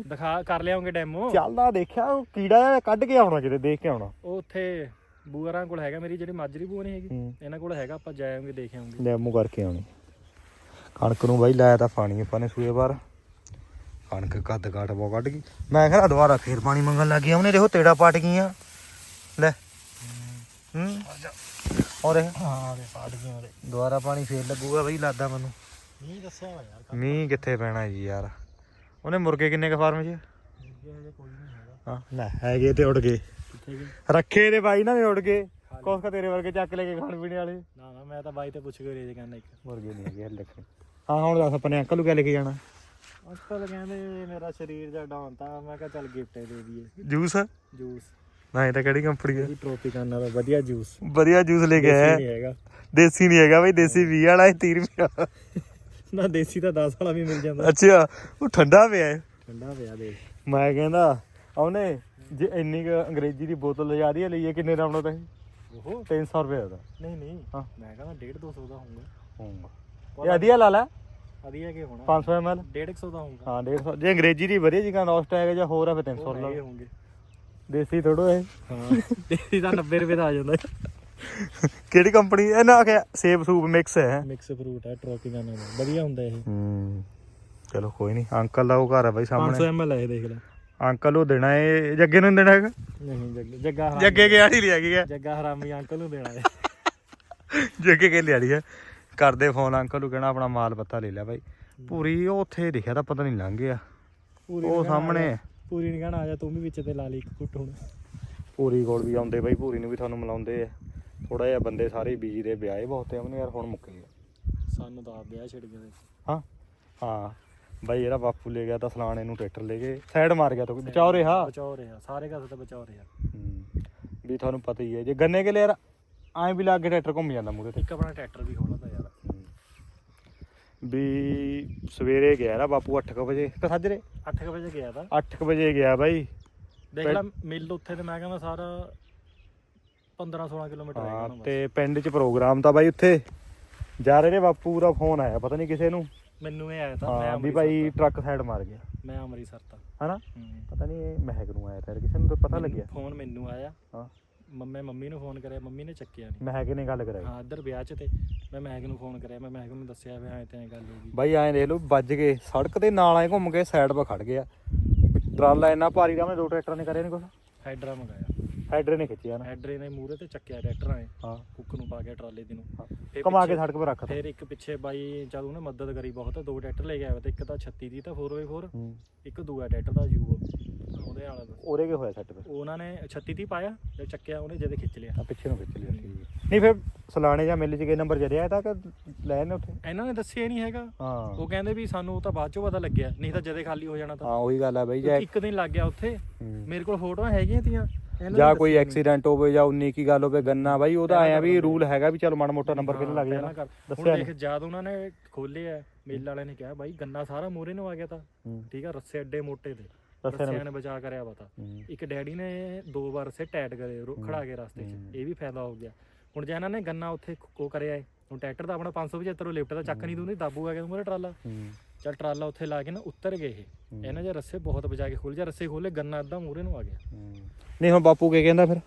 ਦਿਖਾ ਕਰ ਲਿਆਉਂਗੇ ਡੈਮੋ ਚੱਲਦਾ ਦੇਖਿਆ ਉਹ ਕੀੜਾ ਜਿਹਾ ਕੱਢ ਕੇ ਆਉਣਾ ਕਿਤੇ ਦੇਖ ਕੇ ਆਉਣਾ। ਉਹ ਉੱਥੇ ਬੂਆਰਾਂ ਕੋਲ ਹੈਗਾ ਮੇਰੀ ਜਿਹੜੀ ਮਾਜਰੀ ਬੂਆ ਨਹੀਂ ਹੈਗੀ। ਹੂੰ। ਇਹਨਾਂ ਕੋਲ ਹੈਗਾ ਆਪਾਂ ਜਾਵਾਂਗੇ ਦੇਖ ਆਵਾਂਗੇ ਡੈਮੋ ਕਰਕੇ ਆਉਣੀ। ਕਣਕ ਨੂੰ ਬਾਈ ਲਾਇਆ ਤਾਂ ਪਾਣੀ ਆਪਾਂ ਨੇ ਸੂਏ ਬਾਰ ਕਣਕ ਕੱਦ ਕਾਟ ਬਹੁਤ ਕੱਢ ਗਈ। ਮੈਂ ਕਿਹਾ ਦੁਬਾਰਾ ਫੇਰ ਪਾਣੀ ਮੰਗਣ ਲੱਗ ਗਿਆ ਉਹਨੇ ਦੇਖੋ ਤੇੜਾ ਪਾਟ ਗਈਆਂ। ਲੈ। ਹੂੰ? ਔਰ ਇਹ? ਹਾਂ ਦੇ ਪਾੜ ਗਏ ਉਹਦੇ ਦੁਬਾਰਾ ਪਾਣੀ ਫੇਰ ਲੱਗੂਗਾ ਬਾਈ ਲਾਦਾ ਮੈਨੂੰ। ਨਹੀਂ ਦੱਸਿਆ ਵਾ ਯਾਰ ਮੀਂਹ ਕਿੱਥੇ ਪੈਣਾ ਜੀ ਯਾਰ। ਉਹਨੇ ਮੁਰਗੇ ਕਿੰਨੇ ਕ ਫਾਰਮ 'ਚ? ਹਾਂ ਲੈ ਹੈਗੇ ਤੇ ਉੱਡ ਗਏ। ਰੱਖੇ ਤੇ ਬਾਈ ਨਾ ਨੇ ਉੱਡ ਗਏ। ਕੋਸਕਾ ਤੇਰੇ ਵਰਗੇ ਚੱਕ ਲੈ ਕੇ ਖਾਣ ਪੀਣੇ ਵਾਲੇ। ਨਾ ਨਾ ਮੈਂ ਤਾਂ ਬਾਈ ਤੇ ਪੁੱਛ ਕੇ ਰੇਜ ਕਹਿੰਦਾ ਇੱਕ ਮੁਰਗੇ ਨਹੀਂ ਹੈਗੇ ਹਲੇ ਹਾਂ ਹੁਣ ਦੱਸ ਆਪਣੇ ਅੰਕਲ ਨੂੰ ਕਿਆ ਲੈ ਕੇ ਜਾਣਾ? ਅੰਕਲ ਕਹਿੰਦੇ ਮੇਰਾ ਸਰੀਰ ਜਾਂ ਡਾਊਨ ਤਾਂ ਮੈਂ ਕਿਹਾ ਚੱਲ ਗਿਫਟ ਦੇ ਦਈਏ। ਜੂਸ? ਜੂਸ। ਨਾ ਇਹ ਤਾਂ ਕਿਹੜੀ ਕੰਪਨੀ ਹੈ ਇਹਦੀ ਟ੍ਰੋਪਿਕਾਨਾ ਦਾ ਵਧੀਆ ਜੂਸ ਵਧੀਆ ਜੂਸ ਲੈ ਕੇ ਆਇਆ। ਨਹੀਂ ਹੈਗਾ। ਦੇਸੀ ਨਹੀਂ ਹੈਗਾ ਬਈ ਦੇਸੀ 20 ਵਾਲਾ ਹੈ 30 ਰੁਪਏ ਵਾਲਾ ਨਾ ਦੇਸੀ ਤਾਂ 10 ਵਾਲਾ ਵੀ ਮਿਲ ਜਾਂਦਾ। ਅੱਛਾ ਉਹ ਠੰਡਾ ਪਿਆ ਹੈ ਠੰਡਾ ਪਿਆ ਦੇ ਮੈਂ ਕਹਿੰਦਾ ਉਹਨੇ ਜੇ ਇੰਨੀ ਕੁ ਅੰਗਰੇਜ਼ੀ ਦੀ ਬੋਤਲ ਲਿਜਾ ਰਹੀ ਹੈ ਲਈਏ ਕਿੰਨੇ ਦਾ ਆਉਣਾ ਤਾਂ ਇਹ ਓਹੋ 300 ਰੁਪਏ ਦਾ। ਨਹੀਂ ਨਹੀਂ। ਹਾਂ। ਮੈਂ ਕਹਿੰਦਾ 1.5 200 ਦਾ ਹੋਊਗਾ। ਹੋਊਗਾ। ਇਹ ਵਧੀਆ ਲਾ ਲੈ। ਵਧੀਆ ਕਿ ਹੋਣਾ? 500 ml 150 ਦਾ ਹੋਊਗਾ। ਹਾਂ 150 ਜੇ ਅੰਗਰੇਜ਼ੀ ਦੀ ਵਧੀਆ ਜੀ ਕਹਿੰਦਾ ਰੋਸਟ ਹੈਗਾ ਜਾਂ ਹੋਰ ਆ ਫਿਰ 300 ਉਹ ਲਾ ਹੋਣਗੇ ਦੇਸੀ ਥੋੜੋ ਇਹ। ਹਾਂ ਦੇਸੀ ਤਾਂ 90 ਰੁਪਏ ਦਾ ਆ ਜਾਂਦਾ। ਕਿਹੜੀ ਕੰਪਨੀ? ਇਹ ਨਾ ਆਖਿਆ ਸੇਬ ਸੂਪ ਮਿਕਸ ਹੈ। ਮਿਕਸ ਫਰੂਟ ਹੈ ਟ੍ਰੋਪਿਕਾਨਾ ਦਾ ਵਧੀਆ ਹੁੰਦਾ ਇਹ। ਹੂੰ ਚਲੋ ਕੋਈ ਨਹੀਂ ਅੰਕਲ ਦਾ ਉਹ ਘਰ ਹੈ ਬਾਈ 500 ਸਾਹਮਣੇ ml ਹੈ ਦੇਖ ਲੈ। ਅੰਕਲ ਉਹ ਦੇਣਾ ਏ ਜੱਗੇ ਨੂੰ ਨੀ ਦੇਣਾ ਹੈਗਾ? ਨਹੀਂ ਜੱਗਾ ਜੱਗਾ ਹਰਾਮੀ। ਜੱਗੇ ਗਿਆ ਨਹੀਂ ਲਿਆ ਗਿਆ ਜੱਗਾ ਹਰਾਮੀ ਅੰਕਲ ਨੂੰ ਦੇਣਾ ਹੈ ਜੱਗੇ ਕੇ ਲਿਆ ਹੈ। ਕਰਦੇ ਫੋਨ ਅੰਕਲ ਨੂੰ ਕਹਿਣਾ ਆਪਣਾ ਮਾਲ ਪੱਤਾ ਲੈ ਲਿਆ ਬਾਈ। ਪੂਰੀ ਉਹ ਉੱਥੇ ਦਿਖਿਆ ਤਾਂ ਪਤਾ ਨਹੀਂ ਲੰਘ ਗਿਆ। ਉਹ ਨੀ ਸਾਹਮਣੇ ਪੂਰੀ ਨਹੀਂ ਕਹਿਣਾ ਆ ਜਾ ਤੂੰ ਵੀ ਵਿੱਚ ਤੇ ਲਾ ਲਈ ਇੱਕ ਕੁੱਟ ਹੁਣ। ਪੂਰੀ ਕੋਲ ਵੀ ਆਉਂਦੇ ਬਾਈ ਪੂਰੀ ਨੂੰ ਵੀ ਤੁਹਾਨੂੰ ਮਿਲਾਉਂਦੇ ਆ। ਥੋੜਾ ਜਿਹਾ ਬੰਦੇ ਸਾਰੇ ਬੀਜੀ ਦੇ ਵਿਆਹੇ ਬਹੁਤ ਆ ਉਹਨੇ ਯਾਰ ਹੁਣ ਮੁੱਕ ਗਏ ਸਾਨੂੰ ਤਾਂ ਆਪ ਵਿਆਹ ਛਿੜ ਗਏ ਤੇ। ਹਾਂ? ਹਾਂ। ਬਾਈ ਇਹਦਾ ਬਾਪੂ ਲੈ ਗਿਆ ਤਾਂ ਸਲਾਣੇ ਨੂੰ ਟਰੈਕਟਰ ਲੈ ਕੇ ਸਾਈਡ ਮਾਰ ਗਿਆ ਤੋ ਬਚਾਓ ਰਿਹਾ? ਬਚਾਓ ਰਿਹਾ ਸਾਰੇ ਕਾਸੇ ਤਾਂ ਬਚਾਓ ਰਿਹਾ। ਹੂੰ। ਵੀ ਤੁਹਾਨੂੰ ਪਤਾ ਹੀ ਹੈ ਜੇ ਗੰਨੇ ਕੇ ਯਾਰ ਐਂ ਵੀ ਲੱਗ ਕੇ ਟਰੈਕਟਰ ਘੁੰਮ ਜਾਂਦਾ ਮੂਰੇ ਤੇ। ਇੱਕ ਆਪਣਾ ਟਰੈਕਟਰ ਵੀ ਖੋਲਦਾ ਯਾਰ। ਵੀ ਸਵੇਰੇ ਗਿਆ ਨਾ ਬਾਪੂ 8:00 ਵਜੇ ਕਿ ਸਾਜਰੇ। 8 ਵਜੇ ਗਿਆ ਤਾਂ 8:00 ਵਜੇ ਗਿਆ ਬਾਈ। ਦੇਖ ਲੈ ਮਿਲ ਉੱਥੇ ਤੇ ਮੈਂ ਕਹਿੰਦਾ ਸਾਰਾ 15 16 ਕਿਲੋਮੀਟਰ ਹਾਂ ਹੈਗਾ ਨਾ ਤੇ ਪਿੰਡ 'ਚ ਪ੍ਰੋਗਰਾਮ ਤਾਂ ਬਾਈ ਉੱਥੇ। ਜਾ ਰਹੇ ਨੇ ਬਾਪੂ ਦਾ ਫੋਨ ਆਇਆ ਪਤਾ ਨਹੀਂ ਕਿਸੇ ਨੂੰ। ਬਸ। ਮੈਨੂੰ ਇਹ ਆਇਆ ਤਾਂ ਮੈਂ ਹਾਂ ਵੀ ਭਾਈ। ਟਰੱਕ ਸਾਈਡ ਮਾਰ ਗਿਆ। ਮੈਂ ਅੰਮ੍ਰਿਤਸਰ ਤਾਂ। ਹਨਾ। ਪਤਾ ਨਹੀਂ ਮਹਿਕ ਨੂੰ ਆਇਆ ਤਾਂ ਕਿਸੇ ਨੂੰ ਤਾਂ ਪਤਾ ਲੱਗਿਆ। ਫੋਨ ਮੈਨੂੰ ਆਇਆ। ਹਾਂ। ਮੰਮੇ ਮੰਮੀ ਨੂੰ ਫੋਨ ਕਰਿਆ ਮੰਮੀ ਨੇ ਚੱਕਿਆ ਨਹੀਂ ਮਹਿਕ ਨੇ ਗੱਲ ਕਰਾਈ। ਹਾਂ ਇੱਧਰ ਵਿਆਹ 'ਚ ਤੇ ਮੈਂ ਮਹਿਕ ਨੂੰ ਫੋਨ ਕਰਿਆ ਮੈਂ ਮਹਿਕ ਨੂੰ ਦੱਸਿਆ ਵੀ ਐਂ ਤੇ ਐਂ ਗੱਲ ਹੋ ਗਈ। ਬਾਈ ਐਂ ਦੇਖ ਲਓ ਵੱਜ ਕੇ ਸੜਕ ਦੇ ਨਾਲ ਆਏ ਘੁੰਮ ਕੇ ਸਾਈਡ 'ਤੇ ਖੜ ਗਿਆ। ਟਰਾਲਾ ਇੰਨਾ ਭਾਰੀ ਦਾ ਉਹਨੇ ਦੋ ਟਰੈਕਟਰਾਂ ਨੇ ਕਰਿਆ ਨਹੀਂ ਕੁਛ? ਹੈਡਰਾ ਮੰਗਾਇਆ। ਹੈਡਰ ਨੇ ਖਿੱਚਿਆ ਨਾ। ਹੈਡਰੇ ਨੇ ਮੂਹਰੇ ਤੇ ਚੱਕਿਆ ਟਰੈਕਟਰ ਆਏ ਹਾਂ। ਹੁੱਕ ਨੂੰ ਪਾ ਕੇ ਟਰਾਲੇ ਦੀ ਨੂੰ। ਫਿਰ ਕਮਾ ਕੇ ਪਿੱਛੇ- ਸੜਕ 'ਤੇ ਰੱਖਤਾ ਫਿਰ ਇੱਕ ਪਿੱਛੇ ਬਾਈ ਜਦ ਉਹਨੇ ਮਦਦ ਕਰੀ ਬਹੁਤ ਦੋ ਟਰੈਕਟਰ ਲੈ ਕੇ ਆਇਆ ਤੇ ਇੱਕ ਤਾਂ 36 ਦੀ ਤਾਂ 4x4 ਹੂੰ। ਇੱਕ ਦੂਆ ਟਰੈਕਟਰ ਦਾ ਯੂਵੋ ਉਹਦੇ ਕੇ ਹੋਇਆ ਸੈੱਟ ਫਿਰ? ਉਹਨਾਂ ਨੇ 36 ਦੀ ਪਾਇਆ ਜਦ ਚੱਕਿਆ ਉਹਨੇ ਜਦੇ ਖਿੱਚ ਲਿਆ। ਆ ਪਿੱਛੇ ਨੂੰ ਖਿੱਚ ਲਿਆ ਠੀਕ ਹੈ। ਨਹੀਂ ਫਿਰ ਸਲਾਣੇ ਜਾਂ ਮਿਲ 'ਚ ਕੇ ਨੰਬਰ ਜਰਿਆ ਤਾਂ ਕਿ ਲੈ ਨੇ ਉੱਥੇ? ਇਹਨਾਂ ਨੇ ਦੱਸਿਆ ਨਹੀਂ ਹੈਗਾ। ਹਾਂ। ਉਹ ਕਹਿੰਦੇ ਵੀ ਸਾਨੂੰ ਉਹ ਤਾਂ ਬਾਅਦ ਚੋਂ ਪਤਾ ਲੱਗਿਆ ਨਹੀਂ ਤਾਂ ਜਦੇ ਖਾਲੀ ਹੋ ਜਾਣਾ ਤਾਂ। ਹਾਂ ਉਹੀ ਗੱਲ ਆ ਬਾਈ ਜੇ ਇੱਕ ਦਿਨ ਲੱਗ ਗਿਆ ਉੱਥੇ। ਮੇਰੇ ਕੋਲ ਫੋਟੋਆਂ ਹੈਗੀਆਂ ਤੀਆਂ ਜਾਂ ਕੋਈ ਐਕਸੀਡੈਂਟ ਹੋਵੇ ਜਾਂ 19 ਕੀ ਗੱਲ ਹੋਵੇ ਗੰਨਾ ਬਾਈ ਉਹਦਾ ਆਇਆ ਵੀ ਰੂਲ ਹੈਗਾ ਵੀ ਚਲ ਮਾੜਾ ਮੋਟਾ ਨੰਬਰ ਕਿਹਨੇ ਲੱਗ ਜਾਣਾ। ਦੱਸਿਆ ਦੇਖ ਜਦ ਉਹਨਾਂ ਨੇ ਖੋਲੇ ਆ ਮੇਲ ਵਾਲਿਆਂ ਨੇ ਕਿਹਾ ਬਾਈ ਗੰਨਾ ਸਾਰਾ ਮੂਰੇ ਨੂੰ ਆ ਗਿਆ ਤਾਂ। ਠੀਕ ਆ ਰੱਸੇ ਅੱਡੇ ਮੋਟੇ ਤੇ। ਰੱਸਿਆਂ ਨੇ ਬਚਾ ਕਰਿਆ ਪਤਾ। ਇੱਕ ਡੈਡੀ ਨੇ ਦੋ ਵਾਰ ਸੇ ਟੈਟ ਕਰੇ ਖੜਾ ਕੇ ਰਸਤੇ 'ਚ। ਇਹ ਵੀ ਫਾਇਦਾ ਹੋ ਗਿਆ। ਹੁਣ ਜੇ ਇਹਨਾਂ ਨੇ ਗੰਨਾ ਉੱਥੇ ਕੋ ਕਰਿਆ ਏ ਹੁਣ ਟਰੈਕਟਰ ਦਾ ਆਪਣਾ 575 ਉਹ ਲਿਫਟ ਦਾ ਚੱਕ ਨਹੀਂ ਦੂੰਦੀ ਦਾਬੂਗਾ ਕਿ ਮੂਰੇ ਟਰਾਲਾ। ਚੱਲ ਟਰਾਲਾ ਉੱਥੇ ਲਾ ਕੇ ਨਾ ਉੱਤਰ ਗਏ ਇਹ। ਇਹਨਾਂ ਜੇ ਰੱਸੇ ਬਹੁਤ ਬਚਾ ਕੇ ਖੋਲ ਜਾ ਰੱਸੇ ਖੋਲੇ ਗੰਨਾ ਅੱਧਾ ਮੂਰੇ ਨੂੰ ਆ ਗਿਆ। ਨਹੀਂ ਹੁਣ ਬਾਪੂ ਕੀ ਕਹਿੰਦਾ ਫਿਰ?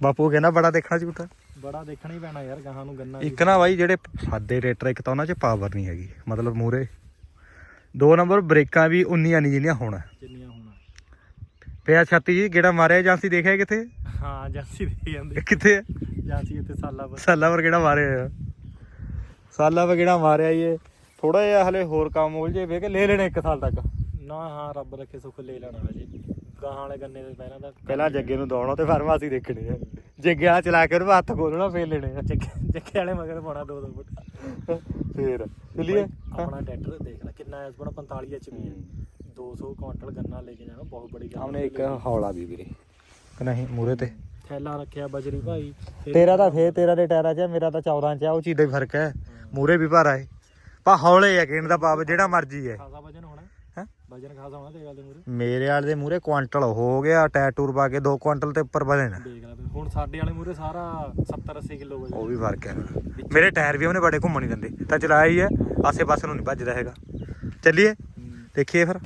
ਬਾਪੂ ਕਹਿੰਦਾ ਬੜਾ ਦੇਖਣਾ ਝੂਠਾ। ਬੜਾ ਦੇਖਣਾ ਹੀ ਪੈਣਾ ਯਾਰ ਗਾਹਾਂ ਨੂੰ ਗੰਨਾ ਇੱਕ ਨਾ ਬਾਈ ਜਿਹੜੇ ਸਾਦੇ ਰੇਟਰ ਇੱਕ ਤਾਂ ਉਹਨਾਂ 'ਚ ਪਾਵਰ ਨਹੀਂ ਹੈਗੀ ਮਤਲਬ ਮੂਰੇ ਦੋ ਨੰਬਰ ਬ੍ਰੇਕਾਂ ਵੀ ਉਨੀਆਂ ਨਹੀਂ ਜਿੰਨੀਆਂ ਹੋਣਾ। ਜਿੰਨੀਆਂ ਪਿਆ ਛਾਤੀ ਜੀ ਕਿਹੜਾ ਮਾਰਿਆ ਏਜੰਸੀ ਦੇਖਿਆ ਕਿੱਥੇ? ਹਾਂ ਜਾਂਸੀ ਦੇ ਜਾਂਦੇ। ਇਹ ਕਿੱਥੇ ਹੈ ਜਾਂਸੀ ਇੱਥੇ ਸਾਲਾ ਬਸ ਸਾਲਾ ਪਰ ਕਿਹੜਾ ਮਾਰਿਆ ਆ। ਸਾਲਾ ਪਰ ਕਿਹੜਾ ਮਾਰਿਆ ਇਹ। ਥੋੜਾ ਜਿਹਾ ਹਲੇ ਹੋਰ ਕੰਮ ਉਲਝੇ ਵੇ ਕਿ ਲੈ ਲੈਣੇ ਇੱਕ ਸਾਲ ਤੱਕ। ਨਾ ਹਾਂ ਰੱਬ ਰੱਖੇ ਸੁੱਖ ਲੈ ਲੈਣਾ ਹਜੇ ਗਾਹਾਂ ਵਾਲੇ ਗੰਨੇ ਦੇ ਪਹਿਲਾਂ ਤਾਂ ਪਹਿਲਾਂ ਜੱਗੇ ਨੂੰ ਦੌੜਨਾ ਤੇ ਫਾਰਮਾਸੀ ਦੇਖਣੀ ਆ। ਜੱਗੇ ਵਾਲਾ ਚਲਾ ਕੇ ਉਹਨੂੰ ਹੱਥ ਖੋਲਣਾ ਫੇਰ ਲੈਣੇ ਆ। ਜੱਗੇ ਜੱਗੇ ਵਾਲੇ ਮਗਰ ਪਾਉਣਾ ਦੋ ਦੋ ਫੁੱਟ। ਫੇਰ। ਚਲਿਏ। ਆਪਣਾ ਟਰੈਕਟਰ ਦੇਖ ਲੈ ਕਿੰਨਾ ਹੈ ਆਪਣਾ 45 ਐਚਪੀ ਹੈ। 200 ਕੁਇੰਟਲ ਗੰਨਾ ਲੈ ਕੇ ਜਾਣਾ ਬਹੁਤ ਬੜੀ ਗੱਲ ਸਾਹਮਣੇ ਇੱਕ ਹੌਲਾ ਵੀ ਵੀਰੇ। ਕਿ ਨਹੀਂ ਮੂਰੇ ਤੇ। ਥੈਲਾ ਰੱਖਿਆ ਬਜਰੀ ਭਾਈ। ਫਿਰ ਤੇਰਾ ਤਾਂ ਫੇਰ ਤੇਰਾ ਦੇ ਟਾਇਰਾਂ 'ਚ ਆ, ਮੇਰਾ ਤਾਂ 14 'ਚ ਆ ਉਹ ਚੀਜ਼ ਦਾ ਹੀ ਫ਼ਰਕ ਹੈ। ਮੂਰੇ ਵੀ ਭਾਰਾ ਹੈ ਪਾ ਹੌਲੇ ਆ ਕਹਿਣ ਦਾ ਭਾਵ ਜਿਹੜਾ ਮਰਜ਼ੀ ਹੈ। ਖਾਸਾ ਵਜਨ ਹੋਣਾ। ਹੈਂ? ਵਜਨ ਖਾਸਾ ਹੋਣਾ ਤੇ ਗੱਲ ਦੇ ਮੂਰੇ ਮੇਰੇ ਵਾਲੇ ਦੇ ਮੂਰੇ ਕੁਆਂਟਲ ਹੋ ਗਿਆ ਟਾਇਰ ਟੂਰ ਪਾ ਕੇ 2 ਕੁਆਂਟਲ ਤੇ ਉੱਪਰ ਵਧੇ ਨੇ। ਦੇਖ ਲੈ ਫਿਰ। ਹੁਣ ਸਾਡੇ ਵਾਲੇ ਮੂਰੇ ਸਾਰਾ 70 80 ਕਿਲੋ ਵਜਨ ਉਹ ਵੀ ਫ਼ਰਕ ਹੈ। ਮੇਰੇ ਟਾਇਰ ਵੀ ਉਹਨੇ ਬੜੇ ਘੁੰਮਣ ਨਹੀਂ ਦਿੰਦੇ। ਤਾਂ ਚਲਾਇਆ ਹੀ ਹੈ ਆਸੇ ਪਾਸੇ ਨੂੰ ਨਹੀਂ ਭੱਜਦਾ ਹੈਗਾ। ਚੱਲੀਏ? ਹੂੰ। ਦੇਖੀਏ ਫਿਰ।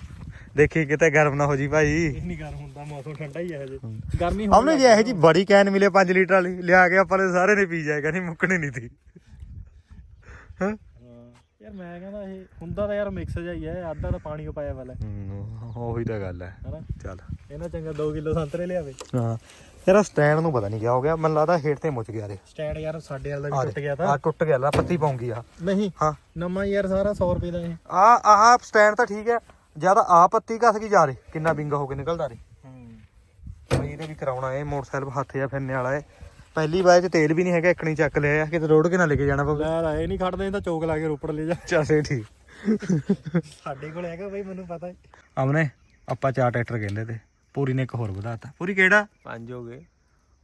ਦੇਖੀ ਕਿਤੇ ਗਰਮ ਨਾ ਹੋ ਜੀ ਭਾਈ। ਨਹੀਂ ਕਰ ਹੁੰਦਾ ਮੌਸਮ ਠੰਡਾ ਹੀ ਹੈ ਹਜੇ। ਗਰਮੀ ਹਮਨੇ ਜੇ ਇਹ ਜੀ ਬੜੀ ਕੈਨ ਮਿਲੇ 5 ਲੀਟਰ ਵਾਲੀ ਲਿਆ ਕੇ ਆਪਾਂ ਨੇ ਸਾਰੇ ਨੇ ਪੀ ਜਾਏਗਾ ਨਹੀਂ ਮੁੱਕਣੀ ਨਹੀਂ ਸੀ ਹਾਂ? ਹਾਂ। ਯਾਰ ਮੈਂ ਕਹਿੰਦਾ ਇਹ ਹੁੰਦਾ ਤਾਂ ਯਾਰ ਮਿਕਸ ਜਿਹਾ ਹੀ ਹੈ ਤਾਂ ਪਾਣੀ ਪਾਇਆ ਵਾਲਾ। ਉਹੀ ਤਾਂ ਗੱਲ ਹੈ। ਚੱਲ। ਇਹਨਾਂ ਚੰਗਾ 2 ਕਿਲੋ ਸੰਤਰੇ ਲਿਆਵੇ। ਹਾਂ। ਤੇਰਾ ਸਟੈਂਡ ਨੂੰ ਪਤਾ ਨਹੀਂ ਕਿਆ ਹੋ ਗਿਆ ਮੈਨੂੰ ਲੱਗਦਾ ਹੇਠ ਤੇ ਮੁੱਚ ਗਿਆ ਰੇ ਸਟੈਂਡ ਯਾਰ ਸਾਡੇ ਵਾਲਾ ਵੀ ਟੁੱਟ ਗਿਆ ਤਾਂ। ਆ ਟੁੱਟ ਗਿਆ ਲਾ ਪੱਤੀ ਪਾਉਂਗੀ ਆ। ਨਹੀਂ ਹਾਂ। ਨਵਾਂ ਯਾਰ ਸਾਰਾ 100 ਰੁਪਏ ਦਾ ਇਹ। ਆ ਆਹ ਸਟੈਂਡ ਤਾਂ ਠੀਕ ਹੈ ਜਦ ਆ ਪੱਤੀ ਘਸ ਗਈ ਜਾ ਰੇ ਕਿੰਨਾ ਬਿੰਗਾ ਹੋ ਕੇ ਨਿਕਲਦਾ ਰੇ। ਬਈ ਇਹਨੇ ਵੀ ਕਰਾਉਣਾ ਇਹ ਮੋਟਰਸਾਈਕਲ ਹੱਥ ਜਾਂ ਫਿਰਨੇ ਵਾਲਾ ਹੈ ਪਹਿਲੀ ਵਾਰ ਚ ਤੇਲ ਵੀ ਨਹੀਂ ਹੈਗਾ ਇੱਕਣੀ ਚੱਕ ਲਿਆ ਕਿਤੇ ਰੋਡ ਕੇ ਨਾ ਲੈ ਕੇ ਜਾਣਾ ਪਵੇ ਲੈ ਲੈ ਇਹ ਨਹੀਂ ਖੜਦੇ ਇਹ ਤਾਂ ਚੌਕ ਲਾ ਕੇ ਰੋਪੜ ਲੈ ਜਾ। ਚੱਲੇ ਠੀਕ। ਸਾਡੇ ਕੋਲ ਹੈਗਾ ਬਈ ਮੈਨੂੰ ਪਤਾ ਹੈ ਆਮਨੇ ਆਪਾਂ ਚਾਰ ਟਰੈਕਟਰ ਕਹਿੰਦੇ ਤੇ ਪੂਰੀ ਨੇ ਇੱਕ ਹੋਰ ਵਧਾਤਾ। ਪੂਰੀ ਕਿਹੜਾ? ਪੰਜ ਹੋ ਗਏ।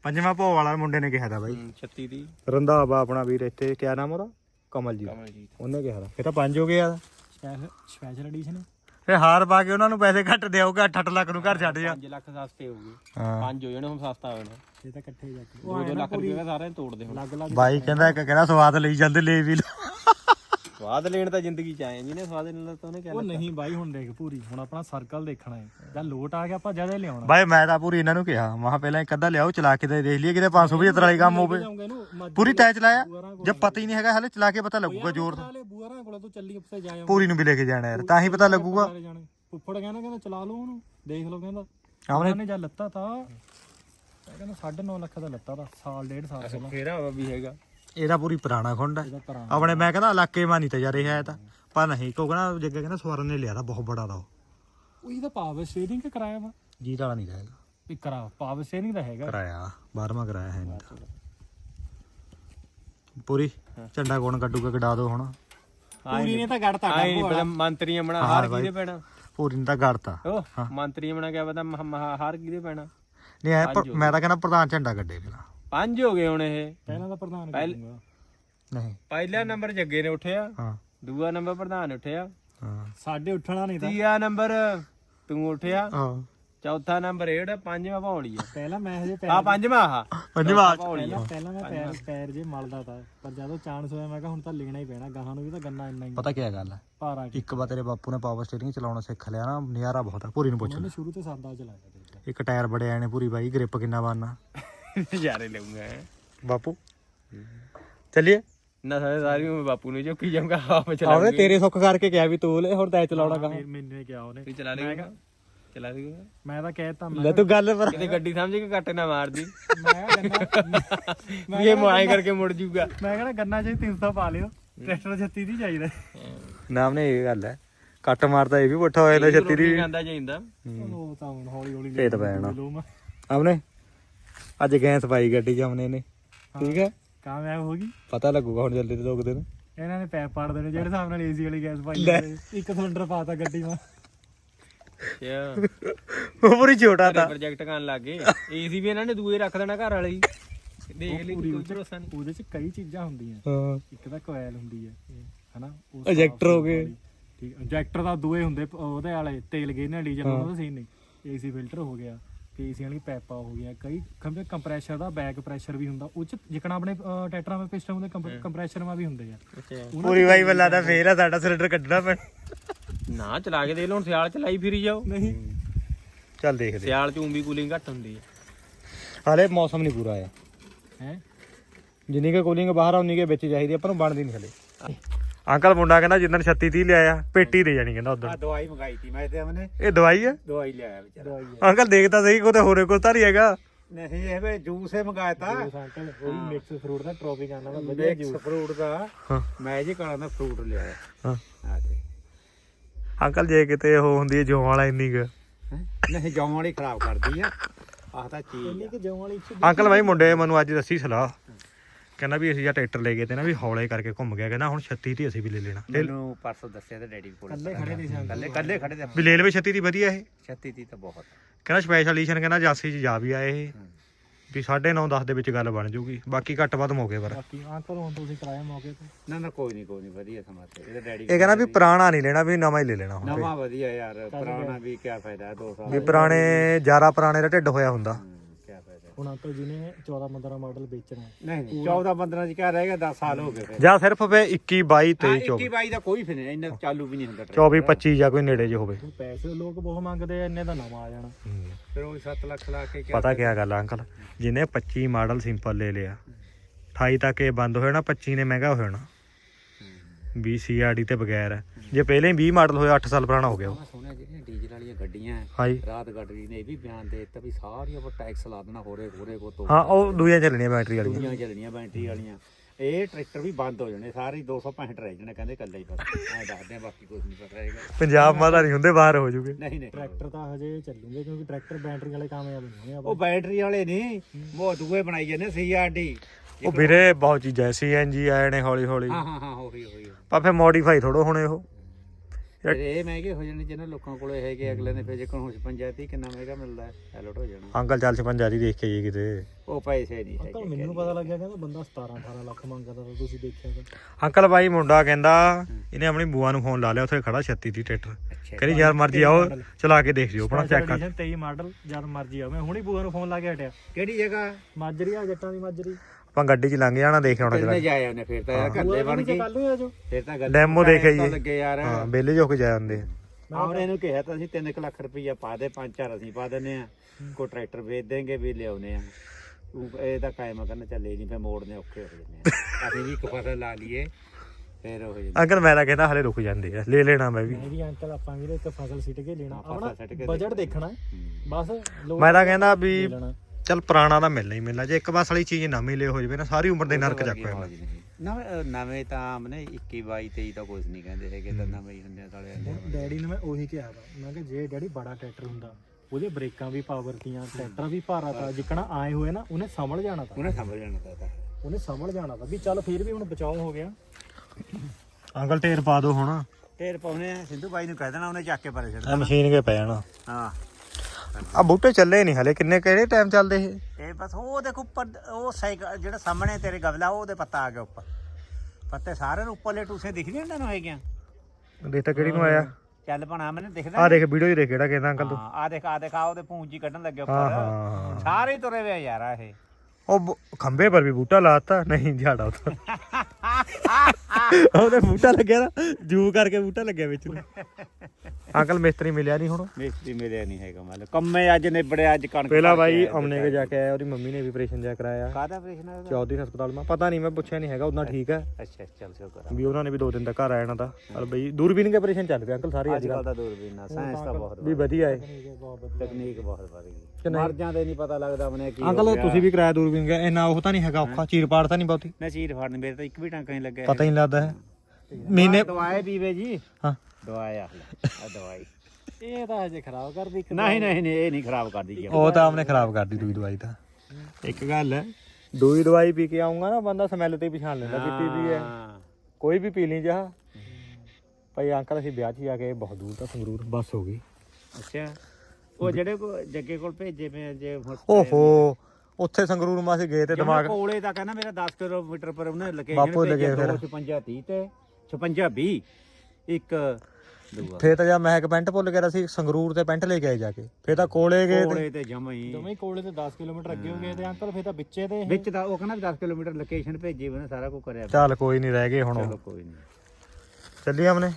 ਪੰਜਵਾਂ ਭੋ ਵਾਲਾ ਮੁੰਡੇ ਨੇ ਕਿਹਾ ਦਾ ਬਾਈ। 36 ਦੀ ਰੰਧਾਵਾ ਆਪਣਾ ਵੀਰ ਇੱਥੇ ਕਿਆ ਨਾਮ ਉਹਦਾ? ਕਮਲਜੀਤ। ਕਮਲਜੀਤ। ਉਹਨੇ ਕਿਹਾ ਦਾ ਇਹ ਤਾਂ ਪੰਜ ਹੋ ਗਏ ਆ। ਸਪੈਸ਼ਲ ਐਡੀਸ਼ਨ ਫੇ ਹਾਰ ਪਾ ਕੇ ਉਹਨਾਂ ਨੂੰ ਪੈਸੇ ਘੱਟ ਦਿਆਊਗਾ 8 ਲੱਖ ਨੂੰ ਘਰ ਛੱਡ ਜਾ। 5 ਲੱਖ ਸਸਤੇ ਹੋ ਗਏ ਹਾਂ। ਪੰਜ ਹੋ ਜਾਣੇ ਹੁਣ ਸਸਤਾ ਹੋ ਜਾਣਾ ਇਹ ਤਾਂ ਇਕੱਠੇ ਜਾ ਕੇ 2 ਲੱਖ ਰੁਪਏ ਦਾ ਸਾਰਿਆਂ ਤੋੜਦੇ ਹੁਣ ਬਾਈ ਕਹਿੰਦਾ ਇੱਕ ਕਹਿੰਦਾ ਸਵਾਦ ਲਈ ਜਾਂਦੇ ਲੈ ਵੀ ਲਓ। ਸਵਾਦ ਲੈਣ ਤਾਂ ਜ਼ਿੰਦਗੀ ਚ ਆਏ ਜਿਹਨੇ ਸਵਾਦ ਲੈਣ ਤਾਂ ਉਹਨੇ ਉਹ ਨਹੀਂ ਬਾਈ ਹੁਣ ਦੇਖ ਪੂਰੀ ਹੁਣ ਆਪਣਾ ਸਰਕਲ ਦੇਖਣਾ ਹੈ। ਜਦ ਲੋਟ ਆ ਗਿਆ ਆਪਾਂ ਜ਼ਿਆਦਾ ਲਿਆਉਣਾ। ਬਾਈ ਮੈਂ ਤਾਂ ਪੂਰੀ ਇਹਨਾਂ ਨੂੰ ਕਿਹਾ ਮਹਾ ਪਹਿਲਾਂ ਇੱਕ ਅੱਧਾ ਲਿਆਓ ਚਲਾ ਕੇ ਤੇ ਦੇਖ ਲਈਏ ਕਿਤੇ 575 ਵਾਲੀ ਕੰਮ ਹੋਵੇ। ਜਾਉਂਗੇ ਇਹਨੂੰ ਮੱਝ ਪੂਰੀ ਤੈ ਚਲਾਇਆ? ਜੇ ਪਤਾ ਹੀ ਨਹੀਂ ਹੈਗਾ ਹਲੇ ਚਲਾ ਕੇ ਪਤਾ ਲੱਗੂਗਾ ਜ਼ੋਰ ਦਾ ਬੂਆਰਾਂ ਕੋਲ ਤੋਂ ਚੱਲੀ ਉੱਤੇ ਜਾ ਪੂਰੀ ਨੂੰ ਵੀ ਲੈ ਕੇ ਜਾਣਾ ਯਾਰ ਤਾਂ ਹੀ ਪਤਾ ਲੱਗੂਗਾ। ਫੁੱਫੜ ਕਹਿੰਦਾ ਕਹਿੰਦਾ ਚਲਾ ਲਓ ਉਹਨੂੰ ਦੇਖ ਲਓ ਕਹਿੰਦਾ। ਆਮਨੇ ਉਹਨੇ ਜਦ ਲੱਤਾ ਤਾਂ ਮੈਂ ਕਹਿੰਦਾ 9.5 ਲੱਖ ਦਾ ਲੱਤਾ ਦਾ ਸਾਲ ਡੇਢ ਸਾਲ ਪਹਿਲਾਂ। ਫੇਰਾ ਵਾ ਵੀ ਹੈਗਾ। ਇਹਦਾ ਪੂਰੀ ਪੁਰਾਣਾ ਖੁੰਡ ਹੈ। ਆਪਣੇ ਮੈਂ ਕਹਿੰਦਾ ਇਲਾਕੇ ਮਾ ਨਹੀਂ ਤਜਾ ਰਿਹਾ ਇਹ ਤਾਂ। ਪਰ ਨਹੀਂ ਕੋ ਕਹਿੰਦਾ ਜੱਗੇ ਕਹਿੰਦਾ ਸਵਰਨ ਨੇ ਲਿਆ ਦਾ ਬਹੁਤ ਬੜਾ ਦਾ ਉਹ। ਉਹ ਇਹਦਾ ਪਾਵਰ ਸਟੀਅਰਿੰਗ ਕਿ ਕਰਾਇਆ ਵਾ। ਜੀਤ ਵਾਲਾ ਨਹੀਂ ਰਹੇਗਾ। ਵੀ ਕਰਾ ਪਾਵਰ ਸਟੀਅਰਿੰਗ ਦਾ ਹੈਗਾ। ਕਰਾਇਆ 12ਵਾਂ ਕਰਾਇਆ ਹੈ ਨਹੀਂ ਤਾਂ। ਪੂਰੀ? ਝੰਡਾ ਕੋਣ ਕੱਢੂਗਾ ਕਢਾ ਦੋ ਹੁਣ। ਪੂਰੀ ਨੇ ਤਾਂ ਗੜਤਾ ਆਏ ਨਹੀਂ ਪਤਾ ਮੰਤਰੀਆਂ ਬਣਾ ਹਾਰ ਕਿਹਦੇ ਪੈਣਾ? ਪੂਰੀ ਨੇ ਤਾਂ ਗੜਤਾ ਉਹ ਮੰਤਰੀਆਂ ਬਣਾ ਕਿਆ ਪਤਾ ਮ- ਮ- ਹਾਰ ਕਿਹਦੇ ਪੈਣਾ? ਨਹੀਂ ਐ ਮੈਂ ਤਾਂ ਕਹਿੰਦਾ ਪ੍ਰਧਾਨ ਝੰਡਾ ਕੱਢੇ ਪਹਿਲਾਂ। ਪੰਜ ਹੋ ਗਏ ਹੁਣ ਇਹ। ਪਹਿਲਾਂ ਤਾਂ ਪ੍ਰਧਾਨ ਪਹਿਲ- ਕਰੂੰਗਾ। ਨਹੀਂ। ਪਹਿਲਾ ਨੰਬਰ ਜੱਗੇ ਨੇ ਉੱਠਿਆ। ਹਾਂ। ਦੂਆ ਨੰਬਰ ਪ੍ਰਧਾਨ ਉੱਠਿਆ। ਹਾਂ। ਸਾਡੇ ਉੱਠਣਾ ਨਹੀਂ ਤਾਂ। ਤੀਆ ਨੰਬਰ ਤੂੰ ਉੱਠਿਆ। ਹਾਂ। ਚੌਥਾ ਨੰਬਰ ਇਹ ਜਿਹੜਾ ਪੰਜਵਾਂ ਭੌਲੀ ਆ। ਪਹਿਲਾਂ ਮੈਂ ਹਜੇ ਆ ਪੈਰ ਪੰਜਵਾਂ ਆਹ ਪੰਜਵਾਂ ਭੌਲੀ ਆ। ਪਹਿਲਾਂ ਪਹਿਲਾਂ ਮੈਂ ਪੈਰ ਪੈਰ ਜੇ ਮਲਦਾ ਤਾ। ਪਰ ਜਦੋਂ ਚਾਂਸ ਹੋਇਆ ਮੈਂ ਕਿਹਾ ਹੁਣ ਤਾਂ ਲੈਣਾ ਹੀ ਪੈਣਾ। ਗਾਹਾਂ ਨੂੰ ਵੀ ਤਾਂ ਗੰਨਾ ਇੰਨਾ ਹੀ। ਪਤਾ ਕੀ ਗੱਲ? ਹੈ ਭਾਰਾ ਕਿ? ਇੱਕ ਵਾਰ ਤੇਰੇ ਬਾਪੂ ਨੇ ਪਾਵਰ ਸਟੀਅਰਿੰਗ ਚਲਾਉਣਾ ਸਿੱਖ ਲਿਆ ਨਾ ਨਜ਼ਾਰਾ ਬਹੁਤ ਆ। ਪੂਰੀ ਨੂੰ ਪੁੱਛ ਲੈ। ਉਹਨੇ ਸ਼ੁਰੂ ਤੋਂ ਸਾਦਾ ਚਲਾਇਆ ਇੱਕ ਟਾਇਰ ਬੜੇ ਆਏ ਨੇ ਪੂਰੀ ਬਾਈ ਗ੍ਰਿਪ ਕਿੰਨਾ ਬਣਨਾ ਨਜ਼ਾਰੇ ਲਊਂਗਾ। ਬਾਪੂ। ਚੱਲੀਏ? ਨਾ ਸਾਰੇ ਸਾਰੀ ਮੈਂ ਬਾਪੂ ਨੂੰ ਝੁੱਕੀ ਜਾਊਂਗਾ ਆਪ ਚਲਾ ਆਵੇ ਤੇਰੇ ਸੁੱਖ ਕਰਕੇ ਕਿਹਾ ਵੀ ਤੂੰ ਲੈ ਹੁਣ ਤੈ ਚਲਾਉਣਾ ਕਹਾਂ ਮੈਨੂੰ- ਮੈਨੂੰ ਕਿਹਾ ਉਹਨੇ। ਤੂੰ ਚਲਾ ਲੇਗਾ ਚਲਾ ਲੇਗਾ ਮੈਂ ਤਾਂ ਕਹਿਤਾ ਮੈਂ ਲੈ ਤੂੰ ਗੱਲ ਪਰ ਕਿਤੇ ਗੱਡੀ ਸਮਝ ਕੇ ਕੱਟ ਨਾ ਮਾਰਦੀ। ਮੈਂ ਗੰਨਾ ਵੀ ਇਹ ਮੁਆਏ ਕਰਕੇ ਮੁੜ ਜੂਗਾ ਮੈਂ ਕਹਿੰਦਾ ਗੰਨਾ ਚਾਹੀ 300 ਪਾ ਲਿਓ ਟਰੈਕਟਰ 36 ਦੀ ਚਾਹੀਦਾ। ਨਾਮ ਨੇ ਇਹ ਗੱਲ ਹੈ। ਕੱਟ ਮਾਰਦਾ ਇਹ ਵੀ ਪੁੱਠਾ ਹੋਇਆ ਨਾ ਛੱਤੀ ਦੀ। ਖਾਂਦਾ ਜਾਂਦਾ ਉਹ ਤਾਂ ਹੁਣ ਹੌਲੀ ਹੌਲੀ ਭੇਤ ਪੈਣਾ ਲੋ ਮੈਂ। ਆਮਨੇ ਅੱਜ ਗੈਸ ਪਾਈ ਗੱਡੀ ਚ ਆਮਨੇ ਨੇ। ਠੀਕ ਹੈ? ਕਾਮਯਾਬ ਹੋ ਗਈ। ਪਤਾ ਲੱਗੂਗਾ ਹੁਣ ਜਲਦੀ ਤੇ ਦੋ ਕੁ ਦਿਨ। ਇਹਨਾਂ ਨੇ ਪੈਪ ਪਾੜ ਦੇਣੇ ਜਿਹੜੇ ਹਿਸਾਬ ਨਾਲ ਏਸੀ ਵਾਲੀ ਗੈਸ ਪਾਈ ਜਾਂਦੇ। ਇੱਕ ਸਿਲੰਡਰ ਪਾਤਾ ਗੱਡੀ ਮਾ। ਅੱਛਾ। ਉਹ ਪੂਰੀ ਛੋਟਾ ਤਾਂ। ਪ੍ਰੋਜੈਕਟ ਕਰਨ ਲੱਗ ਗਏ। ਏਸੀ ਵੀ ਇਹਨਾਂ ਨੇ ਦੂਏ ਰੱਖ ਦੇਣਾ ਘਰ ਵਾਲੇ। ਹੀ ਦੇਖ ਲਈ ਕੋਈ ਭਰੋਸਾ ਨਹੀਂ। ਉਹਦੇ ਚ ਕਈ ਚੀਜ਼ਾਂ ਹੁੰਦੀਆਂ। ਹਾਂ। ਇੱਕ ਤਾਂ ਕੋਇਲ ਹੁੰਦੀ ਹੈ ਹਨਾ? ਉਹ Ejector ਹੋ ਗਏ। ਠੀਕ ਇੰਜੈਕਟਰ ਦਾ ਦੋਏ ਹੁੰਦੇ ਪ- ਉਹਦੇ ਵਾਲੇ ਤੇਲ ਗਏ ਨੇ ਡੀਜ਼ਲ ਉਹਦਾ ਸੀਨ ਨਹੀਂ। ਏਸੀ ਫਿਲਟਰ ਹੋ ਗਿਆ। ਏਸੀ ਵਾਲੀ ਪੈਪਾ ਹੋ ਗਿਆ ਕਈ ਖੰਭੇ ਕੰਪਰੈਸ਼ਰ ਦਾ ਬੈਕ ਪ੍ਰੈਸ਼ਰ ਵੀ ਹੁੰਦਾ ਉਹ ਚ ਜਿਕਣਾ ਆਪਣੇ ਟਰੈਕਟਰਾਂ ਵਿੱਚ ਪਿਸਟਨ ਹੁੰਦੇ ਕੰਪਰੈਸ਼ਰ ਮਾ ਵੀ ਹੁੰਦੇ ਆ। ਅੱਛਾ। ਪੂਰੀ ਬਾਈ ਬੱਲਾ ਦਾ ਫੇਰ ਆ ਸਾਡਾ ਸਿਲੰਡਰ ਕੱਢਣਾ ਪੈਣਾ। ਨਾ ਚਲਾ ਕੇ ਦੇਖ ਲਓ ਹੁਣ ਸਿਆਲ ਚਲਾਈ ਫਿਰੀ ਜਾਓ। ਨਹੀਂ। ਚੱਲ ਦੇਖਦੇ। ਸਿਆਲ ਚ ਊਂ ਕੂਲਿੰਗ ਘੱਟ ਹੁੰਦੀ ਹੈ ਹਾਲੇ ਮੌਸਮ ਨਹੀਂ ਪੂਰਾ ਆਇਆ। ਹੈ? ਜਿੰਨੀ ਕੇ ਕੂਲਿੰਗ ਬਾਹਰ ਆ ਉਨੀ ਕੇ ਵਿੱਚ ਚਾਹੀਦੀ ਆਪਾਂ ਨੂੰ ਬਣਦੀ ਨਹੀਂ ਹਲੇ। ਅੰਕਲ ਮੁੰਡਾ ਕਹਿੰਦਾ ਜਿੱਦਣ 36 30 ਲਿਆਇਆ ਪੇਟੀ ਦੇ ਜਾਣੀ ਕਹਿੰਦਾ ਉਦੋਂ ਦਵਾਈ ਮੰਗਾਈ ਤੀ ਮੈਂ ਤੇ ਉਹਨੇ ਇਹ ਦਵਾਈ ਹੈ ਦਵਾਈ ਲਿਆਇਆ ਵਿਚਾਰਾ। ਅੰਕਲ ਦੇਖਦਾ ਸਹੀ ਕੋਤੇ ਹੋਰੇ ਕੋਲ ਤਾਂ ਨਹੀਂ ਹੈਗਾ। ਨਹੀਂ ਇਹ ਵੇ ਜੂਸ ਹੀ ਮੰਗਾਇਆ ਤਾ ਅੰਕਲ ਉਹ ਵੀ ਮਿਕਸ ਫਰੂਟ ਦਾ ਟ੍ਰੋਪਿਕ ਆਉਂਦਾ ਵਾ ਵਧੀਆ ਮਿਕਸ ਫਰੂਟ ਦਾ ਮੈਂ ਜੀ ਕਾਲਾ ਦਾ ਫਰੂਟ ਲਿਆਇਆ। ਹਾਂ। ਆ ਦੇ। ਅੰਕਲ ਜੇ ਕਿਤੇ ਉਹ ਹੁੰਦੀ ਹੈ ਜੋਂ ਵਾਲਾ ਇੰਨੀ ਕੁ। ਨਹੀਂ ਜੌਂ ਵਾਲੀ ਖਰਾਬ ਕਰਦੀ ਆ। ਆਹ ਤਾਂ ਚੀਜ਼ ਆ। ਕਿ ਵਾਲੀ ਅੰਕਲ ਬਾਈ ਮੁੰਡੇ ਮੈਨੂੰ ਅੱਜ ਦੱਸੀ ਸਲਾਹ। ਕਹਿੰਦਾ ਵੀ ਅਸੀਂ ਜਾਂ ਟਰੈਕਟਰ ਲੈ ਗਏ ਤੇ ਨਾ ਵੀ ਹੌਲੇ ਕਰਕੇ ਘੁੰਮ ਗਿਆ ਕਹਿੰਦਾ ਹੁਣ 36 ਦੀ ਅਸੀਂ ਵੀ ਲੈ ਲੈਣਾ। ਮੈਨੂੰ ਪਰਸੋਂ ਦੱਸਿਆ ਤੇ ਡੈਡੀ ਕੋਲ। ਕੱਲੇ ਖੜੇ ਨਹੀਂ ਸੀ ਕੱਲੇ ਕੱਲੇ ਖੜੇ ਤੇ ਵੀ ਲੈ ਲਵੇ 36 ਦੀ ਵਧੀਆ ਇਹ। 36 ਦੀ ਤਾਂ ਬਹੁਤ। ਕਹਿੰਦਾ ਸਪੈਸ਼ਲ ਐਡੀਸ਼ਨ ਕਹਿੰਦਾ ਜਾਸੀ ਚ ਜਾ ਵੀ ਆਏ ਇਹ। ਵੀ 9.5 10 ਦੇ ਵਿੱਚ ਗੱਲ ਬਣ ਜੂਗੀ। ਬਾਕੀ ਘੱਟ ਵੱਧ ਮੌਕੇ ਪਰ। ਬਾਕੀ ਅੰਕਲ ਹੁਣ ਤੁਸੀਂ ਕਰਾਇਆ ਮੌਕੇ ਤੇ। ਨਾ ਨਾ ਕੋਈ ਨਹੀਂ ਕੋਈ ਨਹੀਂ ਵਧੀਆ ਸਮਾਂ ਤੇ। ਇਹਦਾ ਡੈਡੀ ਇਹ ਕਹਿੰਦਾ ਵੀ ਪੁਰਾਣਾ ਨਹੀਂ ਲੈਣਾ ਵੀ ਨਵਾਂ ਹੀ ਲੈ ਲੈਣਾ ਹੁਣ ਨਵਾਂ ਵਧੀਆ ਯਾਰ ਪੁਰਾਣਾ ਵੀ ਕੀ ਫਾਇਦਾ 2 ਸਾਲ ਵੀ ਪੁਰਾਣੇ ਜ਼ਿਆਦਾ ਪੁਰਾਣੇ ਦਾ ਢਿੱਡ ਹੋਇਆ ਹੁੰਦਾ। ਹੁਣ ਅੰਕਲ ਜੀ ਨੇ 14 15 ਮਾਡਲ ਵੇਚਣਾ ਹੈ। ਨਹੀਂ ਨਹੀਂ 14 15 ਚ ਕਿਆ ਰਹਿ ਗਿਆ 10 ਸਾਲ ਹੋ ਗਏ ਫਿਰ। ਜਾਂ ਸਿਰਫ ਵੇ 21 22 23 ਹਾਂ, 24 21 22 ਦਾ ਕੋਈ ਫਿਰ ਨਹੀਂ ਇੰਨਾ ਚਾਲੂ ਵੀ ਨਹੀਂ ਹੁੰਦਾ ਟਰੈਕਟਰ। 24 25 ਜਾਂ ਕੋਈ ਨੇੜੇ ਜੇ ਹੋਵੇ। ਹੁਣ ਪੈਸੇ ਲੋਕ ਬਹੁਤ ਮੰਗਦੇ ਆ ਇੰਨੇ ਦਾ ਨਵਾਂ ਆ ਜਾਣਾ। ਫਿਰ ਉਹ 7 ਲੱਖ ਲਾ ਕੇ ਕਿਆ ਪਤਾ ਕੀ ਗੱਲ ਆ ਅੰਕਲ ਜਿਹਨੇ 25 ਮਾਡਲ ਸਿੰਪਲ ਲੈ ਲਿਆ 28 ਤੱਕ ਇਹ ਬੰਦ ਹੋ ਜਾਣਾ 25 ਨੇ ਮਹਿੰਗਾ ਹੋ ਜਾਣਾ 20 ਸੀਆਰਡੀ ਤੇ ਬਗੈਰ ਹੈ। ਜੇ ਪਹਿਲੇ ਹੀ 20 ਮਾਡਲ ਹੋਇਆ 8 ਸਾਲ ਪੁਰਾਣਾ ਹੋ ਗਿਆ ਉਹ। ਜਿਹੜੀਆਂ ਡੀਜ਼ਲ ਵਾਲੀਆਂ ਗੱਡੀਆਂ ਹੈ, ਹਾਂਜੀ। ਰਾਤ ਗੱਡੀ ਨੇ ਇਹ ਵੀ ਬਿਆਨ ਦੇ ਦਿੱਤਾ ਵੀ ਸਾਰੀਆਂ ਪਰ ਟੈਕਸ ਲਾ ਦੇਣਾ ਹੋਰੇ ਹੋਰੇ ਕੋ ਤੋਂ ਹਾਂ ਉਹ ਦੂਜੀਆਂ ਚੱਲਣੀਆਂ ਬੈਟਰੀ ਵਾਲੀਆਂ। ਦੁਨੀਆਂ ਚੱਲਣੀਆਂ ਬੈਟਰੀ ਵਾਲੀਆਂ। ਇਹ ਟਰੈਕਟਰ ਵੀ ਬੰਦ ਹੋ ਜਾਣੇ ਸਾਰੇ 265 ਰਹਿ ਜਾਣੇ ਕਹਿੰਦੇ ਕੱਲੇ ਹੀ ਬਸ। ਐ ਦੱਸਦੇ ਆ ਬਾਕੀ ਕੁਝ ਨਹੀਂ ਪਤਾ ਹੈਗਾ। ਪੰਜਾਬ ਮਾਦਾ ਨਹੀਂ ਹੁੰਦੇ ਬਾਹਰ ਹੋ ਜੂਗੇ। ਨਹੀਂ ਨਹੀਂ। ਟਰੈਕਟਰ ਤਾਂ ਹਜੇ ਚੱਲੂਗੇ ਕਿਉਂਕਿ ਟਰੈਕਟਰ ਬੈਟਰੀ ਵਾਲੇ ਕਾਮਯਾਬ ਨਹੀਂ ਹੋਣੇ ਉਹ ਬੈਟਰੀ ਵਾਲੇ ਨਹੀਂ ਉਹ ਦੂਏ ਬਣਾਈ ਜਾਂਦੇ ਸੀਆਰਡੀ ਉਹ ਵੀਰੇ ਬਹੁਤ ਚੀਜ਼ਾਂ ਸੀਐਨਜੀ ਆਏ ਨੇ ਹੌਲੀ ਹੌਲੀ ਹਾਂ ਹਾਂ ਹਾਂ। ਉਹੀ ਉਹੀ ਉਹੀ। ਪਰ ਫਿਰ ਮੋਡੀਫਾਈ ਥੋੜੋ ਹੋਣੇ ਉਹ। ਫਿਰ ਇਹ ਮਹਿੰਗੇ ਹੋ ਜਾਣੇ ਜਿਹਨਾਂ ਲੋਕਾਂ ਕੋਲੇ ਹੈਗੇ ਅਗਲੇ ਨੇ ਫਿਰ ਜੇ ਕੋਲ ਪੰਚਾਇਤੀ ਕਿੰਨਾ ਮਹਿੰਗਾ ਮਿਲਦਾ ਹੈ ਐਲੋਟ ਹੋ ਜਾਣਾ। ਅੰਕਲ ਚੱਲ 56 ਦੀ ਦੇਖ ਕੇ ਜੀ ਕਿਤੇ। ਉਹ ਪੈਸੇ ਨਹੀਂ ਅੰਕਲ ਹੈਗੇ ਮੈਨੂੰ ਪਤਾ ਲੱਗਿਆ ਕਹਿੰਦਾ ਬੰਦਾ 17 18 ਲੱਖ ਮੰਗਦਾ ਤਾਂ ਤੁਸੀਂ ਦੇਖਿਆ ਤਾਂ। ਅੰਕਲ ਬਾਈ ਮੁੰਡਾ ਕਹਿੰਦਾ ਇਹਨੇ ਆਪਣੀ ਬੂਆ ਨੂੰ ਫੋਨ ਲਾ ਲਿਆ ਉੱਥੇ ਖੜਾ 36 ਦੀ ਟਰੈਕਟਰ। ਕਹਿੰਦੀ ਯਾਰ ਮਰਜ਼ੀ ਆਓ ਚਲਾ ਕੇ ਦੇਖ ਜਿਓ ਆਪਣਾ ਚੈੱਕ ਕਰ। ਐਡੀਸ਼ਨ 23 ਮਾਡਲ ਜਦ ਮਰਜ਼ੀ ਆ ਮੈਂ ਹੁਣੀ ਬੂਆ ਨੂੰ ਫੋਨ ਲਾ ਕੇ ਹਟਿਆ। ਕਿਹੜੀ ਜਗ੍ਹਾ? ਮਾਜਰੀ ਆ ਜੱਟਾਂ ਦੀ ਮਾਜਰੀ। ਆਪਾਂ ਗੱਡੀ 'ਚ ਲੰਘ ਜਾਣਾ ਦੇਖ ਆਉਣਾ ਚਲਾ ਕਿੰਨੇ ਜਾਏ ਉਹਨੇ ਫਿਰ ਤਾਂ ਯਾਰ ਘੱਲੇ ਬਣ ਗਈ ਕੱਲ ਨੂੰ ਆ ਜਾਓ। ਫਿਰ ਤਾਂ ਗੱਲ ਡੈਮੋ ਦੇਖਿਆ ਜੀ। ਲੱਗੇ ਯਾਰ। ਹਾਂ ਬੇਲੇ ਜੋ ਕੇ ਜਾ ਜਾਂਦੇ ਆ। ਆਉਣੇ ਇਹਨੂੰ ਕਿਹਾ ਤਾਂ ਅਸੀਂ 3 ਲੱਖ ਰੁਪਈਆ ਪਾ ਦੇ 5-4 ਅਸੀਂ ਪਾ ਦਿੰਨੇ ਆ। ਕੋ ਟਰੈਕਟਰ ਵੇਚ ਦੇਂਗੇ ਵੀ ਲਿਆਉਨੇ ਆ। ਤੂੰ ਇਹ ਤਾਂ ਕਾਇਮ ਕਰਨਾ ਚੱਲੇ ਨਹੀਂ ਫੇ ਮੋੜਨੇ ਔਖੇ ਹੋ ਜਾਂਦੇ ਆ। ਅਸੀਂ ਵੀ ਇੱਕ ਫਸਲ ਲਾ ਲਈਏ ਫਿਰ ਹੋ ਜਾਂਦਾ ਅੰਕਲ ਮੈਂ ਤਾਂ ਕਹਿੰਦਾ ਹਲੇ ਰੁਕ ਜਾਂਦੇ ਆ ਲੈ ਲੈਣਾ ਮੈਂ ਵੀ। ਮੈਂ ਵੀ ਅੰਕਲ ਆਪਾਂ ਵੀਰੇ ਇੱਕ ਫਸਲ ਸਿੱਟ ਕੇ ਲੈਣਾ। ਆਪਣਾ ਬਜਟ ਦੇਖਣਾ। ਬਸ ਮੈਂ ਤਾਂ ਕਹਿੰਦਾ ਵੀ ਚੱਲ ਪੁਰਾਣਾ ਤਾਂ ਮਿਲਣਾ ਹੀ ਮਿਲਣਾ ਜੇ ਇੱਕ ਬਸ ਵਾਲੀ ਚੀਜ਼ ਨਾ ਮਿਲੇ ਹੋ ਜਵੇ ਨਾ ਸਾਰੀ ਉਮਰ ਦੇ ਨਰਕ ਚੱਕ ਪੈਣਾ ਨਵੇਂ ਨਵੇਂ ਤਾਂ ਆਮਨੇ 21 22 23 ਤਾਂ ਕੁਝ ਨਹੀਂ ਕਹਿੰਦੇ ਹੈਗੇ ਤਾਂ ਨਵੇਂ ਹੀ ਹੁੰਦੇ ਆ ਸਾਲੇ। ਡੈਡੀ ਨੂੰ ਮੈਂ ਉਹੀ ਕਿਹਾ ਵਾ ਮੈਂ ਕਿਹਾ ਜੇ ਡੈਡੀ ਬੜਾ ਟਰੈਕਟਰ ਹੁੰਦਾ ਉਹਦੇ ਬ੍ਰੇਕਾਂ ਵੀ ਪਾਵਰ ਦੀਆਂ ਟਰੈਕਟਰ ਵੀ ਭਾਰਾ ਤਾ ਜਿੱਕਣਾ ਆਏ ਹੋਏ ਨਾ ਉਹਨੇ ਸੰਭਲ ਜਾਣਾ ਤਾ। ਉਹਨੇ ਸਮਝ ਜਾਣਾ ਤਾਂ ਤਾਂ। ਉਹਨੇ ਸੰਭਲ ਜਾਣਾ ਤਾ ਵੀ ਚੱਲ ਫੇਰ ਵੀ ਹੁਣ ਬਚਾਓ ਹੋ ਗਿਆ। ਅੰਕਲ ਟੇਰ ਪਾ ਦੋ ਹੁਣ। ਢੇਰ ਪਾਉਨੇ ਆ ਸਿੰਧੂ ਬਾਈ ਨੂੰ ਕਹਿ ਦੇਣਾ ਉਹਨੇ ਚੱਕ ਕੇ ਪਰੇ ਛੱਡ ਆ ਮਸ਼ੀਨ ਕੇ ਪੈ ਜਾਣਾ। ਹਾਂ। ਆ ਬੂਟੇ ਚੱਲੇ ਨਹੀਂ ਹਲੇ ਕਿੰਨੇ ਕਿਹੜੇ ਟਾਈਮ ਚੱਲਦੇ ਇਹ? ਇਹ ਬਸ ਉਹ ਦੇਖੋ ਉੱਪਰ ਉਹ ਸਾਈਕਲ ਜਿਹੜਾ ਸਾਹਮਣੇ ਤੇਰੇ ਗਵਲਾ ਉਹਦੇ ਪੱਤਾ ਆ ਗਿਆ ਉੱਪਰ। ਪੱਤੇ ਸਾਰੇ ਨੂੰ ਉੱਪਰਲੇ ਟੂਸੇ ਦਿਖਦੇ ਉਹਨਾਂ ਨੂੰ ਹੈਗੀਆਂ? ਦੇਖ ਤਾਂ ਕਿਹੜੀ ਨੂੰ ਆਇਆ? ਚੱਲ ਭਣਾ ਮੈਨੂੰ ਦਿਖਦਾ ਆ ਦੇਖ ਵੀਡੀਓ ਹੀ ਦੇਖ ਕਿਹੜਾ ਕਹਿੰਦਾ ਅੰਕਲ ਤੂੰ। ਆ ਦੇਖ ਆ ਦੇਖ ਆ ਉਹਦੇ ਪੂੰਜੀ ਕੱਢਣ ਲੱਗੇ ਉੱਪਰ। ਸਾਰੇ ਤੁਰੇ ਵੇ ਯਾਰ ਆ ਇਹ। ਉਹ ਬ- ਖੰਭੇ ਪਰ ਵੀ ਬੂਟਾ ਲਾਤਾ ਨਹੀਂ ਝਾੜਾ ਉਤਾ ਉਹਦੇ ਬੂਟਾ ਲੱਗਿਆ ਨਾ ਜੂ ਕਰਕੇ ਬੂਟਾ ਲੱਗਿਆ ਵਿੱਚ ਨੂੰ। ਅੰਕਲ ਮਿਸਤਰੀ ਮਿਲਿਆ ਨਹੀਂ ਹੁਣ? ਮਿਸਤਰੀ ਮਿਲਿਆ ਨਹੀਂ ਹੈਗਾ ਮਤਲਬ ਕੰਮੇ ਅੱਜ ਨਿਬੜਿਆ ਅੱਜ ਕਣਕ ਪਹਿਲਾਂ ਬਾਈ ਕੇ ਆਇਆ ਅਮਨੇ ਕੇ ਜਾ ਕੇ ਆਇਆ ਉਹਦੀ ਮੰਮੀ ਨੇ ਵੀ ਆਪਰੇਸ਼ਨ ਜਾ ਕਰਾਇਆ। ਕਾਹਦਾ ਆਪਰੇਸ਼ਨ ਹੈ? ਚੌਧਰੀ ਹਸਪਤਾਲ ਮਾ ਪਤਾ ਨਹੀਂ ਮੈਂ ਪੁੱਛਿਆ ਨਹੀਂ ਹੈਗਾ ਉਹਨਾਂ ਠੀਕ ਹੈ। ਅੱਛਾ ਚੱਲ ਸ਼ੁਕਰ ਵੀ ਉਹਨਾਂ ਨੇ ਵੀ ਦੋ ਦਿਨ ਦਾ ਘਰ ਆ ਜਾਣਾ ਤਾਂ ਪਰ ਬਈ ਦੂਰਬੀਨ ਕੇ ਆਪਰੇਸ਼ਨ ਚੱਲ ਪਿਆ ਅੰਕਲ ਸਾਰੇ ਅੱਜ ਕੱਲ ਦਾ ਦੂਰਬੀਨ ਨਾਲ ਸਾਇੰਸ ਤਾਂ ਬਹੁਤ ਵੀ ਵਧੀਆ ਹੈ ਵਧੀਆ ਤਕਨੀਕ ਬਹੁਤ ਵਧ ਗਈ। ਕਿ ਨਹੀਂ? ਮਰ ਜਾਂਦੇ ਨਹੀਂ ਪਤਾ ਲੱਗਦਾ ਮਨੇ ਕੀ ਅੰਕਲ ਤੁਸੀਂ ਵੀ ਕਰਾਇਆ ਦੂਰਬੀਨ ਗਿਆ ਇੰਨਾ ਉਹ ਤਾਂ ਨਹੀਂ ਹੈਗਾ ਔਖਾ ਚੀਰ ਪਾੜ ਤਾਂ ਨਹੀਂ ਬਹੁਤੀ। ਨਚੀਰ ਫੜਨ ਮੇਰੇ ਤਾਂ ਇੱਕ ਵੀ ਟਾਂਕਾ ਨਹੀਂ ਲੱਗਿਆ ਪਤਾ ਹੀ ਨਹੀਂ ਲੱਗਦਾ ਹੈ। ਮਹੀਨੇ ਦਵਾਈ ਪੀਵੇ ਜੀ। ਹਾਂ। ਦਵਾਈ ਆ ਆ ਦਵਾਈ। ਇਹ ਤਾਂ ਹਜੇ ਖਰਾਬ ਕਰਦੀ ਇੱਕ ਨਹੀਂ ਨਹੀਂ ਨਹੀਂ ਇਹ ਨਹੀਂ ਖਰਾਬ ਕਰਦੀ ਜੀ। ਉਹ ਤਾਂ ਆਪਨੇ ਖਰਾਬ ਕਰਦੀ ਦੂਈ ਦਵਾਈ ਤਾਂ। ਇੱਕ ਗੱਲ ਹੈ ਦੂਈ ਦਵਾਈ ਪੀ ਕੇ ਆਉਂਗਾ ਨਾ ਬੰਦਾ ਸਮੈਲ ਤੇ ਹੀ ਪਛਾਣ ਲੈਂਦਾ ਪੀਤੀ ਵੀ ਹੈ। ਹਾਂ। ਕੋਈ ਵੀ ਪੀ ਲਈ ਜਾ। ਭਾਈ ਅੰਕਲ ਅਸੀਂ ਵਿਆਹ 'ਚ ਜਾ ਕੇ ਬਹੁਤ ਦੂਰ ਤੱਕ ਸੰਗਰੂਰ ਬੱਸ ਹੋ ਗਈ। ਅੱਛਾ। ਉਹ ਜਿਹੜੇ ਕੋ ਜੱਗੇ ਕੋਲ ਭੇਜੇ ਮੈਂ ਜੇ ਹੁਣ ਓਹੋ ਉੱਥੇ ਸੰਗਰੂਰ ਮਾ ਅਸੀਂ ਗਏ ਤੇ ਦਿਮਾਗ ਕੋਲੇ ਤਾਂ ਕਹਿੰਦਾ ਮੇਰਾ 10 ਕਿਲੋਮੀਟਰ ਪਰ ਉਹਨੇ ਲੱਗੇ ਫਿਰ। 56 30 ਤੇ 56 20 ਇੱਕ ਦੂਆ। ਫੇਰ ਤਾਂ ਜਾਂ ਮੈਂ ਇੱਕ ਪੈਂਟ ਭੁੱਲ ਗਿਆ ਸੀ ਸੰਗਰੂਰ ਤੇ ਪੈਂਟ ਲੈ ਕੇ ਆਏ ਜਾ ਕੇ। ਫੇਰ ਤਾਂ ਕੋਲੇ ਗਏ ਤੇ ਕੋਲੇ ਤੇ ਜਮਾ ਹੀ। ਦੋਵੇਂ ਕੋਲੇ ਤੇ 10 ਕਿਲੋਮੀਟਰ ਅੱਗੇ ਹੋ ਗਏ ਤੇ ਅੰਕਲ ਫੇਰ ਤਾਂ ਵਿੱਚੇ ਤੇ ਵਿੱਚ ਦਾ ਉਹ ਕਹਿੰਦਾ ਵੀ 10 ਕਿਲੋਮੀਟਰ ਲੋਕੇਸ਼ਨ ਭੇਜੀ ਉਹਨੇ ਸਾਰਾ ਕੁਝ ਕਰਿਆ। ਚੱਲ ਕੋਈ ਨਹੀਂ ਰਹਿ ਗਏ ਹੁਣ ਚਲੋ ਕੋਈ ਨਹੀਂ ਚੱਲੀ ਆਮਨੇ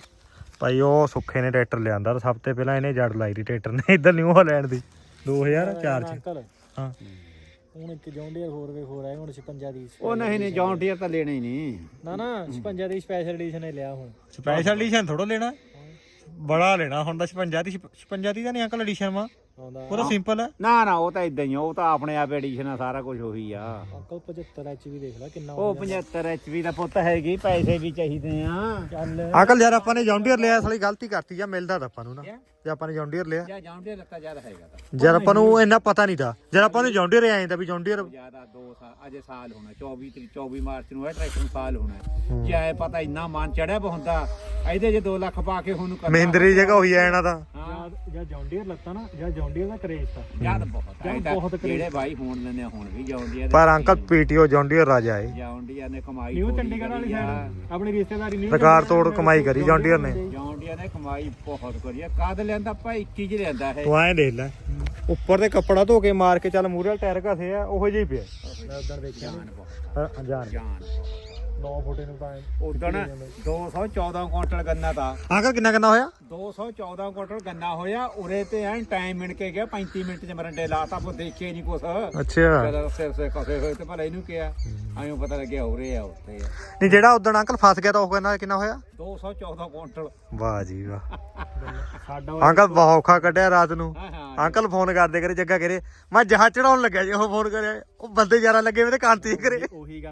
ਭਾਈ ਉਹ ਸੁੱਖੇ ਨੇ ਟਰੈਕਟਰ ਲਿਆਂਦਾ ਸਭ ਤੋਂ ਪਹਿਲਾਂ ਇਹਨੇ ਜੜ ਲਾਈ ਦੀ ਟਰੈਕਟਰ ਨੇ ਇਧਰ ਨਿਊ ਹਾਲੈਂਡ ਦੀ। 2004 ਚ। ਹਾਂ। ਹੁਣ ਇੱਕ ਜੌਂਡੀਅਰ ਹੋਰ ਵੇ ਹੋਰ ਆਏ ਹੁਣ 56 ਦੀ ਉਹ ਨਹੀਂ ਨਹੀਂ ਜੌਨ ਡੀਅਰ ਤਾਂ ਲੈਣਾ ਹੀ ਨਹੀਂ। ਨਾ ਨਾ 56 ਦੀ ਸਪੈਸ਼ਲ ਐਡੀਸ਼ਨ ਹੀ ਲਿਆ ਹੁਣ। ਸਪੈਸ਼ਲ ਐਡੀਸ਼ਨ ਥੋੜਾ ਲੈਣਾ। ਬੜਾ ਲੈਣਾ ਹੁਣ ਤਾਂ 56 ਦੀ 56 ਦੀ ਤਾਂ ਨਹੀਂ ਅੰਕਲ ਐਡੀਸ਼ਨ ਵਾ। ਆਉਂਦਾ। ਉਹ ਤਾਂ ਸਿੰਪਲ ਹੈ ਨਾ ਨਾ ਉਹ ਤਾਂ ਇਦਾਂ ਹੀ ਉਹ ਤਾਂ ਆਪਣੇ ਆਪ ਐਡੀਸ਼ਨ ਆ ਸਾਰਾ ਕੁਝ ਉਹੀ ਆ। ਅੰਕਲ 75 ਐਚ ਵੀ ਦੇਖ ਲੈ ਕਿੰਨਾ ਉਹ 75 ਐਚਪੀ ਦਾ ਪੁੱਤ ਹੈਗੀ ਪੈਸੇ ਵੀ ਚਾਹੀਦੇ ਆ। ਚੱਲ। ਅੰਕਲ ਯਾਰ ਆਪਾਂ ਨੇ ਜੌਂਡੀਅਰ ਲਿਆ ਸਾਲੀ ਗਲਤੀ ਕਰਤੀ ਜਾਂ ਮਿਲਦਾ ਤਾਂ ਆਪਾਂ ਨੂੰ ਨਾ। ਜੇ ਆਪਾਂ ਨੇ ਜੌਂਡੀਅਰ ਲਿਆ। ਜਾਂ ਡੀਅਰ ਲੱਗਾ ਜ਼ਿਆਦਾ ਹੈਗਾ ਤਾਂ। ਜਦ ਆਪਾਂ ਨੂੰ ਇੰਨਾ ਪਤਾ ਨਹੀਂ ਤਾਂ। ਜਦ ਆਪਾਂ ਨੂੰ ਜੌਂਡੀਅਰ ਆਏ ਤਾਂ ਵੀ ਜੌਂਡੀਅਰ ਜ਼ਿਆਦਾ 2 ਸਾਲ ਅਜੇ ਸਾਲ ਹੋਣਾ 24 ਤਰੀਕ 24 ਮਾਰਚ ਨੂੰ ਇਹ ਟਰੈਕਟਰ ਨੂੰ ਸਾਲ ਹੋਣਾ ਜੇ ਐ ਪਤਾ ਇੰਨਾ ਮਨ ਚੜਿਆ ਬ ਹੁੰਦਾ ਇਹਦੇ ਜੇ 2 ਲੱਖ ਪਾ ਕੇ ਹੁਣ ਕਰਨਾ ਮਹਿੰਦਰੀ ਜਗ੍ਹਾ ਹੋਈ ਆ ਇਹਨਾਂ ਦਾ। ਹਾਂ। ਜਾਂ ਜੌਂਡੀਅਰ ਲੱਤਾ ਨਾ ਜਾਂ ਜੌਂਡੀਅਰ ਦਾ ਕਰੇਜ ਤਾ। ਯਾਦ ਬਹੁਤ ਇਹਦਾ। ਬਹੁਤ ਕਰੀਬ। ਜਿਹੜੇ ਭਾਈ ਫੋਨ ਲੈਣੇ ਹੁਣ ਵੀ ਡੀਅਰ ਪਰ ਅੰਕਲ ਪੀਟੀਓ ਜੌਂਡੀਅਰ ਰਾਜਾ ਏ। ਡੀਅਰ ਨੇ ਕਮਾਈ ਨਿਊ ਚੰਡੀਗੜ੍ਹ ਵਾਲੀ। ਸਾਈਡ ਆਪਣੀ ਰਿਸ਼ਤੇਦਾਰੀ ਨਿਊ ਰਿਕਾਰਡ ਤੋੜ ਕਮਾਈ ਕਰੀ ਜੌਂਡੀਅਰ ਨੇ। ਡੀਅਰ ਨੇ ਕਮਾਈ ਬਹੁਤ ਕਰੀ ਆ। ਕਦ ਲੈਂਦਾ? ਆਪਾਂ 21 ਚ ਲੈਂਦਾ ਇਹ। ਤੂੰ ਐਂ ਦੇਖ ਲੈ। ਉੱਪਰ ਤੇ ਕੱਪੜਾ ਧੋ ਕੇ ਮਾਰ ਕੇ ਚੱਲ ਮੂਰੇ ਵਾਲਾ ਟਾਇਰ ਘਸੇ ਆ ਉਹੋ ਜਿਹਾ ਹੀ ਪਿਆ। ਮੈਂ ਉਦੋਂ ਦੇਖਿਆ ਜਾਨ ਬਹੁਤ। ਹਾਂ, ਅਣਜਾਣ ਜਾਨ 9 ਫੁੱਟੇ ਨੂੰ ਤਾਂ ਉਦਣ 214 ਕੁਇੰਟਲ ਗੰਨਾ ਤਾ। ਅੰਕਲ ਕਿੰਨਾ ਕਿੰਨਾ ਹੋਇਆ? 214 ਕੁਇੰਟਲ ਗੰਨਾ ਹੋਇਆ ਉਰੇ ਤੇ ਐਨ ਟਾਈਮ ਮਿਣ ਕੇ ਗਿਆ 35 ਮਿੰਟ ਚ ਮਰੰਡੇ ਲਾਤਾ ਉਹ ਦੇਖੇ ਨਹੀਂ ਕੁਛ। ਅੱਛਾ। ਜਦੋਂ ਸੇ ਸੇ ਕਸੇ ਹੋਏ ਤੇ ਭਲਾ ਇਹਨੂੰ ਕਿਹਾ ਐਂ ਪਤਾ ਲੱਗਿਆ ਉਰੇ ਆ ਉੱਤੇ ਆ। ਨਹੀਂ ਜਿਹੜਾ ਉਦੋਂ ਅੰਕਲ ਫਸ ਗਿਆ ਤਾਂ ਉਹ ਕਹਿੰਦਾ ਕਿੰਨਾ ਹੋਇਆ? 214 ਕੁਇੰਟਲ ਵਾਹ ਜੀ ਵਾਹ। ਸਾਡਾ ਅੰਕਲ ਬਹੁਤ ਔਖਾ ਕੱਢਿਆ ਰਾਤ ਨੂੰ। ਹਾਂ ਹਾਂ ਅੰਕਲ ਫੋਨ ਕਰਦੇ ਕਰੇ ਜੱਗਾ ਕਰੇ ਮੈਂ ਜਹਾਜ਼ ਚੜਾਉਣ ਲੱਗਿਆ ਜੀ ਉਹ ਫੋਨ ਕਰਿਆ ਉਹ ਬੰਦੇ ਯਾਰਾ ਲੱਗੇ ਵੇ ਤੇ ਕਾਂਤੀ ਕਰੇ। ਉਹੀ ਗੱਲ।